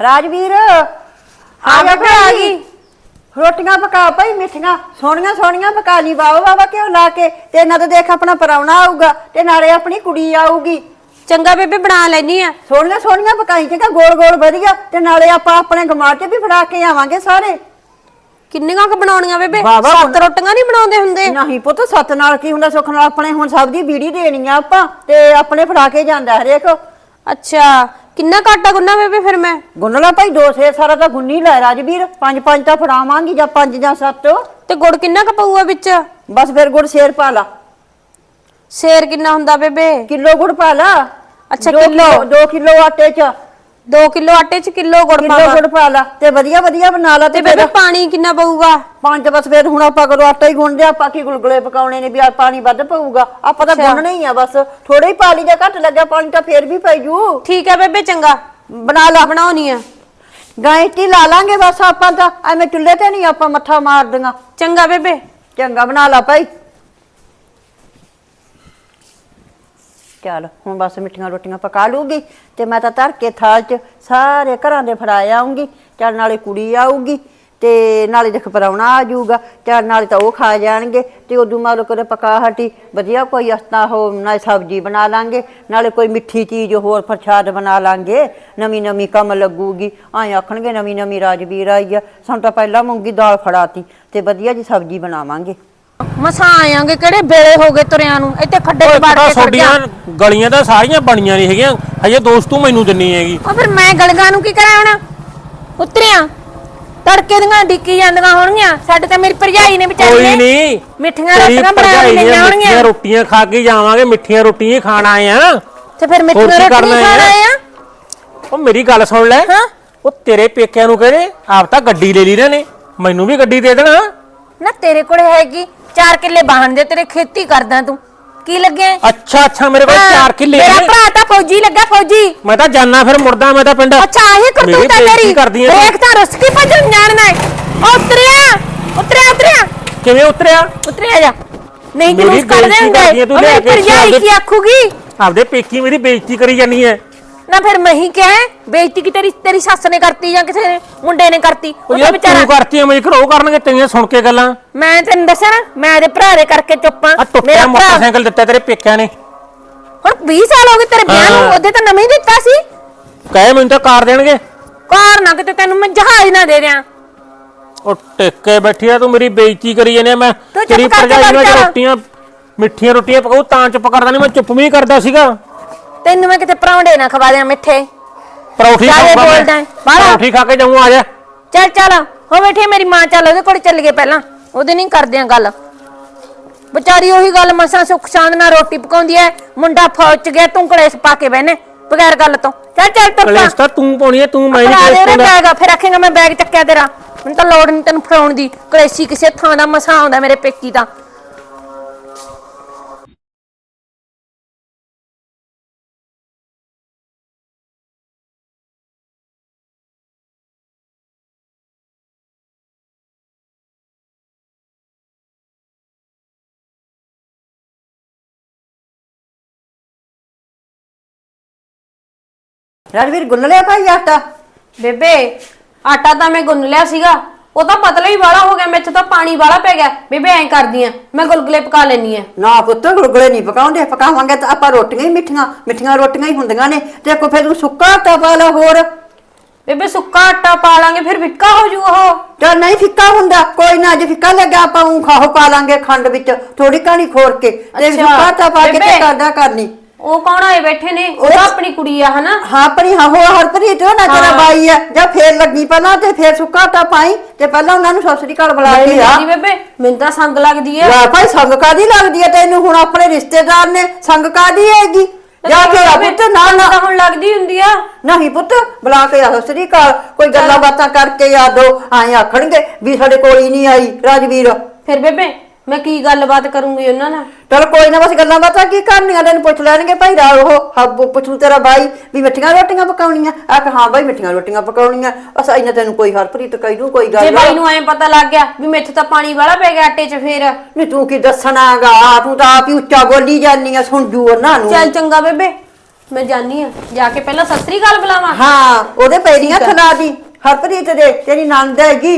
ਰਾਜਵੀਰ ਆ ਜਾ ਬੇਬੇ, ਆ ਗਈ। ਰੋਟੀਆਂ ਪਕਾ ਭਾਈ ਮਿੱਠੀਆਂ। ਸੋਹਣੀਆਂ ਸੋਹਣੀਆਂ ਪਕਾ ਲਈ ਬਾਵਾ ਬਾਵਾ ਕਿਉਂ ਲਾ ਕੇ। ਤੇ ਇਹਨਾਂ ਦੇ ਦੇਖ ਆਪਣਾ ਪਰਾਉਣਾ ਆਊਗਾ ਤੇ ਨਾਲੇ ਆਪਣੀ ਕੁੜੀ ਆਊਗੀ। ਚੰਗਾ ਬੇਬੇ ਬਣਾ ਲੈਣੀ ਆ। ਸੋਹਣੀਆਂ ਸੋਹਣੀਆਂ ਪਕਾਈ ਚੰਗਾ ਗੋਲ ਗੋਲ ਵਧੀਆ। ਤੇ ਨਾਲੇ ਆਪਾਂ ਆਪਣੇ ਗਮਾਰ ਤੇ ਵੀ ਫੜਾ ਕੇ ਆਵਾਂਗੇ ਸਾਰੇ। ਕਿੰਨੀਆਂ ਕੁ ਬਣਾਉਣੀਆਂ ਬੇਬੇ? ਸੱਤ ਰੋਟੀਆਂ ਨਹੀਂ ਬਣਾਉਂਦੇ ਹੁੰਦੇ? ਨਹੀਂ ਪੁੱਤ ਸੱਤ ਨਾਲ ਕੀ ਹੁੰਦਾ? ਸੁੱਖ ਨਾਲ ਆਪਣੇ ਹੁਣ ਸਭ ਦੀ ਬੀੜੀ ਦੇਣੀ ਆ ਆਪਾਂ ਤੇ ਆਪਣੇ ਫੜਾ ਕੇ ਜਾਂਦਾ ਹਰੇਕ। ਅੱਛਾ। ਕਿੰਨਾ ਕਾਟਾ ਗੁੰਨਾ ਬੇਬੇ ਫਿਰ ਮੈਂ? ਗੁੰਨ ਲਾ ਭਾਈ ਦੋ ਸੇ ਸਾਰਾ ਤਾਂ ਗੁੰਨੀ ਲੈ ਰਾਜਵੀਰ। ਪੰਜ ਪੰਜ ਤਾਂ ਫੜਾਵਾਂਗੀ ਜਾਂ ਪੰਜ ਜਾਂ ਸੱਤ। ਤੇ ਗੁੜ ਕਿੰਨਾ ਕੁ ਪਊਗਾ ਵਿੱਚ? ਬਸ ਫਿਰ ਗੁੜ ਸ਼ੇਰ ਪਾ ਲਾ। ਸ਼ੇਰ ਕਿੰਨਾ ਹੁੰਦਾ ਬੇਬੇ? ਕਿਲੋ ਗੁੜ ਪਾ ਲਾ। ਅੱਛਾ, ਦੋ ਕਿੱਲੋ। 2 ਕਿਲੋ ਆਟੇ ਚ। 2 ਕਿਲੋ ਆਟੇ 'ਚ ਕਿਲੋ ਗੁੜ ਕਿਲੋ ਪਾਵਾਂ ਗੁੜ ਪਾ ਲਾ। ਤੇ ਵਧੀਆ ਵਧੀਆ ਬਣਾ ਲਾ ਤੇ ਤੇ ਬੇਬੇ ਫਿਰ ਪਾਣੀ ਕਿੰਨਾ ਪਊਗਾ? ਪੰਜ ਬਸ ਫਿਰ ਹੁਣ ਆਪਾਂ ਕਦੋਂ ਆਟਾ ਹੀ ਗੁੰਨਦੇ ਆਪਾਂ ਕੀ ਗੁਲਗੁਲੇ ਪਕਾਉਣੇ ਨੇ ਵੀ ਆ ਪਾਣੀ ਵੱਧ ਪਊਗਾ। ਆਪਾਂ ਤਾਂ ਅੱਛਾ। ਗੁੰਨਣਾ ਹੀ ਆ ਬਸ। ਥੋੜਾ ਹੀ ਪਾ ਲਈ ਜੇ ਘੱਟ ਲੱਗਿਆ ਪਾਣੀ ਤਾਂ ਫੇਰ ਵੀ ਪੈ ਜੂ। ਠੀਕ ਹੈ ਬੇਬੇ ਚੰਗਾ। ਬਣਾ ਲਾ ਬਣਾਉਣੀ ਆ। ਗਾਇਟੀ ਲਾ ਲਾਂਗੇ ਬਸ ਆਪਾਂ ਤਾਂ। ਐਵੇਂ ਚੁੱਲ੍ਹੇ ਤੇ ਨਹੀਂ ਆਪਾਂ ਮੱਥਾ ਮਾਰਦੀਆਂ। ਚੰਗਾ ਬੇਬੇ। ਚੰਗਾ ਬਣਾ ਲਾ ਭਾਈ। ਚੱਲ ਹੁਣ ਬਸ ਮਿੱਠੀਆਂ ਰੋਟੀਆਂ ਪਕਾ ਲੂਗੀ ਤੇ ਮੈਂ ਤਾਂ ਧਰ ਕੇ ਥਾਲ 'ਚ ਸਾਰੇ ਘਰਾਂ ਦੇ ਫੜਾ ਆਉਂਗੀ ਚੱਲ ਨਾਲੇ ਕੁੜੀ ਆਊਗੀ ਤੇ ਨਾਲੇ ਦੇਖ ਪਰਾਉਣਾ ਆ ਜਾਊਗਾ। ਚੱਲ ਨਾਲੇ ਤਾਂ ਉਹ ਖਾ ਜਾਣਗੇ ਤੇ ਉਦੋਂ ਮਾਲੋ ਕਰੇ ਪਕਾ ਹਟੀ। ਵਧੀਆ ਕੋਈ ਅਸਤਾ ਹੋ ਨਾ ਸਬਜ਼ੀ ਬਣਾ ਲਾਂਗੇ, ਨਾਲੇ ਕੋਈ ਮਿੱਠੀ ਚੀਜ਼ ਹੋਰ ਪ੍ਰਸ਼ਾਦ ਬਣਾ ਲਾਂਗੇ। ਨਵੀਂ ਨਵੀਂ ਕੰਮ ਲੱਗੂਗੀ। ਐਂ ਆਖਣਗੇ ਨਵੀਂ ਨਵੀਂ ਰਾਜਵੀਰ ਆਈ ਆ। ਸਾਨੂੰ ਤਾਂ ਪਹਿਲਾਂ ਮੂੰਗੀ ਦਾਲ ਫੜਾਤੀ ਤੇ ਵਧੀਆ ਜੀ ਸਬਜ਼ੀ ਬਣਾਵਾਂਗੇ। ਮਸਾਂ ਆਇਆਂਗੇ ਕਿਹੜੇ ਵੇਲੇ ਹੋ ਗਏ ਤੁਰਿਆਂ ਨੂੰ? ਇੱਥੇ ਖੱਡੇ 'ਚ ਵੜ ਕੇ ਖੜ ਗਿਆ। ਗਲੀਆਂ ਤਾਂ ਸਾਰੀਆਂ ਬਣੀਆਂ ਨਹੀਂ ਹੈਗੀਆਂ। ਹਜੇ ਦੋਸਤ ਤੂੰ ਮੈਨੂੰ ਦਿੰਨੀ ਹੈਗੀ। ਉਹ ਫਿਰ ਮੈਂ ਗਲਗਾ ਨੂੰ ਕੀ ਕਰਾਂ ਹੁਣ? ਉਤਰਿਆ। ਤੜਕੇ ਦੀਆਂ ਡਿੱਕੀ ਜਾਂਦੀਆਂ ਹੋਣਗੀਆਂ। ਸਾਡੇ ਤਾਂ ਮੇਰੀ ਭਰਜਾਈ ਨੇ ਵਿਚਾਰੀ ਕੋਈ ਨੇ ਨਹੀਂ ਮਿੱਠੀਆਂ ਤੇਰੀ ਰੋਟੀਆਂ ਬਣਾ ਭਰਜਾਈ ਦੀਆਂ ਲਈਆਂ ਮਿੱਠੀਆਂ ਹੋਣਗੀਆਂ। ਰੋਟੀਆਂ ਖਾ ਕੇ ਜਾਵਾਂਗੇ। ਮਿੱਠੀਆਂ ਰੋਟੀਆਂ ਹੀ ਖਾਣ ਆਏ ਆ। ਤੇ ਫਿਰ ਹੋਰ ਮਿੱਠੀਆਂ ਕੀ ਰੋਟੀਆਂ ਕਰਨਾ ਖਾਣਾ ਹੈ? ਆ? ਉਹ ਮੇਰੀ ਗੱਲ ਸੁਣ ਲੈ। ਹਾਂ? ਉਹ ਤੇਰੇ ਪੇਕਿਆਂ ਨੂੰ ਕਹਿੰਦੇ ਆਪ ਤਾਂ ਗੱਡੀ ਲੈ ਲਈ ਇਹਨਾਂ ਨੇ। ਮੈਨੂੰ ਵੀ ਗੱਡੀ ਦੇ ਦੇਣਾ। ਨਾ ਤੇਰੇ ਕੋਲ ਹੈਗੀ। 4 ਕਿੱਲੇ ਬਾਹਣ ਦੇ ਤੇਰੇ ਖੇਤੀ ਕਰਦਾ ਤੂੰ। ਕੀ ਲੱਗਿਆ? ਹੈ? ਅੱਛਾ ਅੱਛਾ ਮੇਰੇ ਕੋਲ ਹਾਂ, 4 ਕਿੱਲੇ ਮੇਰਾ ਨੇ ਭਰਾ ਤਾਂ ਫੌਜੀ ਲੱਗਾ ਫੌਜੀ। ਮੈਂ ਤਾਂ ਜਾਨਾ ਫਿਰ ਮੁਰਦਾ ਮੈਂ ਤਾਂ ਪਿੰਡ। ਅੱਛਾ ਆਹੀ ਮੇਰੀ ਕਰਤੂਤ ਹੈ ਬੇਇੱਜ਼ਤੀ ਤੇਰੀ। ਕਰਦੀ ਹੈ ਤੂੰ। ਦੇਖ ਤਾਂ ਰੁੱਸ ਕੇ ਭੱਜਣ ਜਾਣਦਾ ਹੈ ਉਹ ਉਤਰਿਆ ਉਤਰਿਆ ਉਤਰਿਆ। ਕਿਵੇਂ ਉਤਰਿਆ? ਉਤਰਿਆ ਜਾ। ਨਹੀਂ ਮੇਰੀ ਜਲੂਸ ਕੱਢ ਬੇਇੱਜ਼ਤੀ ਕਰਦੀ ਹੈ ਦੇਂਗੇ ਤੂੰ ਉਹ ਮੇਰੀ ਭਰਜਾਈ ਆਪਦੇ- ਕੀ ਆਖੂਗੀ? ਆਪਦੇ ਪੇਕੀ ਮੇਰੀ ਬੇਇੱਜ਼ਤੀ ਕਰੀ ਜਾਨੀ ਹੈ ਨਾ ਫਿਰ ਮੈਂ ਹੀ ਕਹੇ ਬੇਇੱਜ਼ਤੀ ਕਿ ਤੇਰੀ ਤੇਰੀ ਸੱਸ ਨੇ ਕਰਤੀ ਜਾਂ ਕਿਸੇ ਨੇ ਮੁੰਡੇ ਨੇ ਕਰਤੀ? ਉਹ ਉਹ ਤਾਂ ਯਾਰ ਵਿਚਾਰਾ ਤੂੰ ਕਰਤੀ ਐ ਮੈਂ ਘਰੋਂ ਕਰਨਗੇ ਤੇਰੀਆਂ ਸੁਣ ਕੇ ਗੱਲਾਂ। ਮੈਂ ਤੈਨੂੰ ਦੱਸਾਂ ਨਾ ਮੈਂ ਇਹਦੇ ਭਰਾ ਦੇ ਕਰਕੇ ਚੁੱਪਾਂ ਆ ਟੁੱਟਿਆ ਮੋਟਰਸਾਈਕਲ ਦਿੱਤਾ ਤੇਰੇ ਪੇਕਿਆਂ ਨੇ। ਹੁਣ 20 ਸਾਲ ਹੋ ਗਏ ਤੇਰੇ ਵਿਆਹ ਨੂੰ ਹਾਂ। ਉਹਦੇ ਤਾਂ ਨਵੇਂ ਹੀ ਦਿੱਤਾ ਸੀ। ਕਹੇ ਮੈਨੂੰ ਤਾਂ ਕਾਰ ਦੇਣਗੇ। ਕਾਰ ਨਾ ਕਿਤੇ ਤੈਨੂੰ ਮੈਂ ਜਹਾਜ਼ ਨਾ ਦੇ ਦਿਆਂ। ਉਹ ਟਿੱਕੇ ਬੈਠੀ ਆ ਤੂੰ ਮੇਰੀ ਬੇਇੱਜ਼ਤੀ ਕਰੀ ਜਾਂਦੇ ਮੈਂ ਚੁੱਪ ਤੇਰੀ ਕਰਕੇ ਭਰਜਾਈ ਨਾਲ ਬੈਠ ਜਾ। ਰੋਟੀਆਂ ਮਿੱਠੀਆਂ ਰੋਟੀਆਂ ਪਕਾਉ ਤਾਂ ਚੁੱਪ ਕਰਦਾ ਨਹੀਂ ਮੈਂ ਚੁੱਪ ਵੀ ਨਹੀਂ ਕਰਦਾ ਸੀਗਾ। ਤੈਨੂੰ ਮੈਂ ਕਿਤੇ ਪਰੌਂਠੇ ਨਾ ਖਵਾ ਦਿਆਂ ਮਿੱਠੇ। ਪਰੌਠੀ ਇਹ ਖਾਊਗਾ ਬੋਲਦਾ। ਹੈ, ਬਾਹਰ ਆ। ਪਰੌਠੀ ਖਾ ਕੇ ਜਾਊਂ ਆ ਜਾ। ਚੱਲ ਚੱਲ। ਹੋ ਬੈਠੀ ਮੇਰੀ ਮਾਂ ਚੱਲ ਉਹਦੇ ਕੋਲ ਚੱਲ ਗਏ ਪਹਿਲਾਂ। ਉਹਦੇ ਨਹੀਂ ਕਰਦੇ ਆ ਗੱਲ। ਵਿਚਾਰੀ ਉਹੀ ਗੱਲ ਮਸਾਂ ਸੁੱਖ ਸ਼ਾਂਤ ਨਾਲ ਰੋਟੀ ਪਕਾਉਂਦੀ ਐ। ਮੁੰਡਾ ਫੌਜ ਚ ਗਿਆ ਤੂੰ ਕਲੇਸ਼ ਪਾ ਕੇ ਬਹਿਨੇ ਬਗੈਰ ਗੱਲ ਤੋਂ। ਚੱਲ ਚੱਲ ਤੁਰ ਪਾ। ਕਲੇਸ਼ ਤਾਂ ਤੂੰ ਪਾਉਣੀ ਹੈ ਤੂੰ ਮੈਂ ਨਹੀਂ ਦੇ ਕਲੇਸ਼ ਰੇ ਪਾਉਂਦਾ। ਬੈਗ ਫਿਰ ਆਖੇਗਾ ਮੈਂ ਬੈਗ ਚੱਕਿਆ ਤੇਰਾ। ਮੈਨੂੰ ਤਾਂ ਲੋੜ ਨਹੀਂ ਤੈਨੂੰ ਫੜਾਉਣ ਦੀ। ਕਲੇਸ਼ੀ ਕਿਸੇ ਥਾਂ ਦਾ ਮਸਾਂ ਆਉਂਦਾ ਮੇਰੇ ਪੇਕੀ ਦਾ। ਰਾਜਵੀਰ ਗੁੰਨ ਲਿਆ ਭਾਈ ਆਟਾ? ਬੇਬੇ ਆਟਾ ਤਾਂ ਮੈਂ ਗੁੰਨ ਲਿਆ ਸੀਗਾ। ਉਹ ਤਾਂ ਪਤਲਾ ਹੀ ਵਾਲਾ ਹੋ ਗਿਆ ਮੈਥੋਂ ਤਾਂ ਪਾਣੀ ਵਾਲਾ ਪੈ ਗਿਆ। ਬੇਬੇ ਐਂ ਕਰਦੀ ਆ ਮੈਂ ਗੁਲਗੁਲੇ ਪਕਾ ਲੈਣੀ ਆ। ਨਾ ਪੁੱਤ ਗੁਲਗੁਲੇ ਨਹੀਂ ਪਕਾਉਂਦੇ ਪਕਾਵਾਂਗੇ ਤਾਂ ਆਪਾਂ ਰੋਟੀਆਂ ਹੀ ਮਿੱਠੀਆਂ ਮਿੱਠੀਆਂ ਰੋਟੀਆਂ ਹੀ ਹੁੰਦੀਆਂ ਨੇ। ਤੇ ਕੋ ਫਿਰ ਤੂੰ ਸੁੱਕਾ ਆਟਾ ਪਾ ਲਾ ਹੋਰ। ਬੇਬੇ ਸੁੱਕਾ ਆਟਾ ਪਾ ਲਾਂਗੇ ਫਿਰ ਫਿੱਕਾ ਹੋ ਜੂ ਉਹ। ਚੱਲ ਨਹੀਂ ਫਿੱਕਾ ਹੁੰਦਾ ਕੋਈ ਨਾ ਜੇ ਫਿੱਕਾ ਲੱਗਾ ਆਪਾਂ ਉਹ ਖਾਓ ਪਾ ਲਾਂਗੇ ਖੰਡ ਵਿੱਚ ਥੋੜੀ ਕਹਾਣੀ ਖੋਰ ਕੇ। ਤੇ ਅੱਛਾ, ਸੁੱਕਾ ਆਟਾ ਪਾ ਕੇ ਤੇ ਬੇਬੇ। ਕਰਦਾ ਕਰਨੀ। ਉਹ ਕੌਣ ਆਏ ਬੈਠੇ ਨੇ? ਉਹ ਤਾਂ ਆਪਣੀ ਕੁੜੀ ਆ ਹਨਾ? ਹਾਂ ਪਰੀ ਹਾਂ ਹੋ ਹਰਪ੍ਰੀਤ ਉਹ ਨਾ ਤੇਰਾ। ਬਾਈ ਹੈ ਜਾਂ ਫੇਰ ਲੱਗੀ ਪਹਿਲਾਂ ਤੇ ਫੇਰ ਸੁੱਕਾ ਆਟਾ ਪਾਈ ਤੇ ਪਹਿਲਾਂ ਉਹਨਾਂ ਨੂੰ ਸਸਰੀ ਘਰ ਬੁਲਾ ਕੇ ਆ ਜੀ ਬੇਬੇ ਮੈਨੂੰ ਤਾਂ ਸੰਗ ਲੱਗਦੀ ਆ। ਯਾ ਭਾਈ ਸੰਗ ਕਾਦੀ ਲੱਗਦੀ ਹੈ ਤੈਨੂੰ ਹੁਣ ਆਪਣੇ ਰਿਸ਼ਤੇਦਾਰ ਨੇ ਸੰਗ ਕਾਦੀ ਹੈਗੀ? ਜਾ ਕੇ ਆ ਪੁੱਤ ਨਾ ਨਾ। ਤਾਂ ਹੁਣ ਲੱਗਦੀ ਹੁੰਦੀ ਆ। ਨਹੀਂ ਪੁੱਤ ਬੁਲਾ ਕੇ ਆ ਸ੍ਰੀ ਅਕਾਲ। ਕੋਈ ਗੱਲਾਂ ਬਾਤਾਂ ਕਰਕੇ ਆ ਦੋ ਐਂ ਆਖਣਗੇ ਵੀ ਸਾਡੇ ਕੋਲ ਹੀ ਨਹੀਂ ਆਈ ਰਾਜਵੀਰ। ਫਿਰ ਬੇਬੇ ਮੈਂ ਕੀ ਗੱਲਬਾਤ ਕਰੂੰਗੀ ਉਹਨਾਂ ਨਾਲ? ਚਲ ਕੋਈ ਨਾ ਬਸ ਗੱਲਾਂ ਬਾਤਾਂ ਕੀ ਕਰਨੀਆਂ ਤੈਨੂੰ ਪੁੱਛ ਲੈਣਗੇ ਭਾਈ ਰਾ ਉਹ ਹੱਬ ਪੁੱਛੂ ਤੇਰਾ ਬਾਈ ਵੀ ਮਿੱਠੀਆਂ ਰੋਟੀਆਂ ਪਕਾਉਣੀਆਂ। ਆ ਕਿ ਹਾਂ ਬਾਈ ਮਿੱਠੀਆਂ ਰੋਟੀਆਂ ਪਕਾਉਣੀਆਂ। ਅਸਾਂ ਇਹਨਾਂ ਤੈਨੂੰ ਕੋਈ ਹਰਪ੍ਰੀਤ ਕਹਿ ਦੂ ਕੋਈ ਜੇ ਗੱਲ ਬਾਈ ਨੂੰ ਐਂ ਪਤਾ ਲੱਗ ਗਿਆ ਵੀ ਮੈਥੋਂ ਤਾਂ ਪਾਣੀ ਵਾਲਾ ਪੈ ਗਿਆ ਆਟੇ 'ਚ ਫੇਰ। ਨਹੀਂ ਤੂੰ ਕੀ ਦੱਸਣਾਗਾ? ਤੂੰ ਤਾਂ ਆਪ ਹੀ ਉੱਚਾ ਬੋਲੀ ਜਾਂਦੀ ਆ ਸੁਣ ਜੂ ਉਹਨਾਂ ਨੂੰ। ਚੱਲ ਚੰਗਾ ਬੇਬੇ ਮੈਂ ਜਾਨੀ ਆ। ਜਾ ਕੇ ਪਹਿਲਾਂ ਸਤਿ ਸ੍ਰੀ ਅਕਾਲ ਬੁਲਾਵਾਂ। ਹਾਂ ਉਹਦੇ ਪੈਰੀਆਂ। ਖਲਾ ਦੀ। ਹਰਪ੍ਰੀਤ ਦੇ ਤੇਰੀ ਨੰਦ ਹੈਗੀ।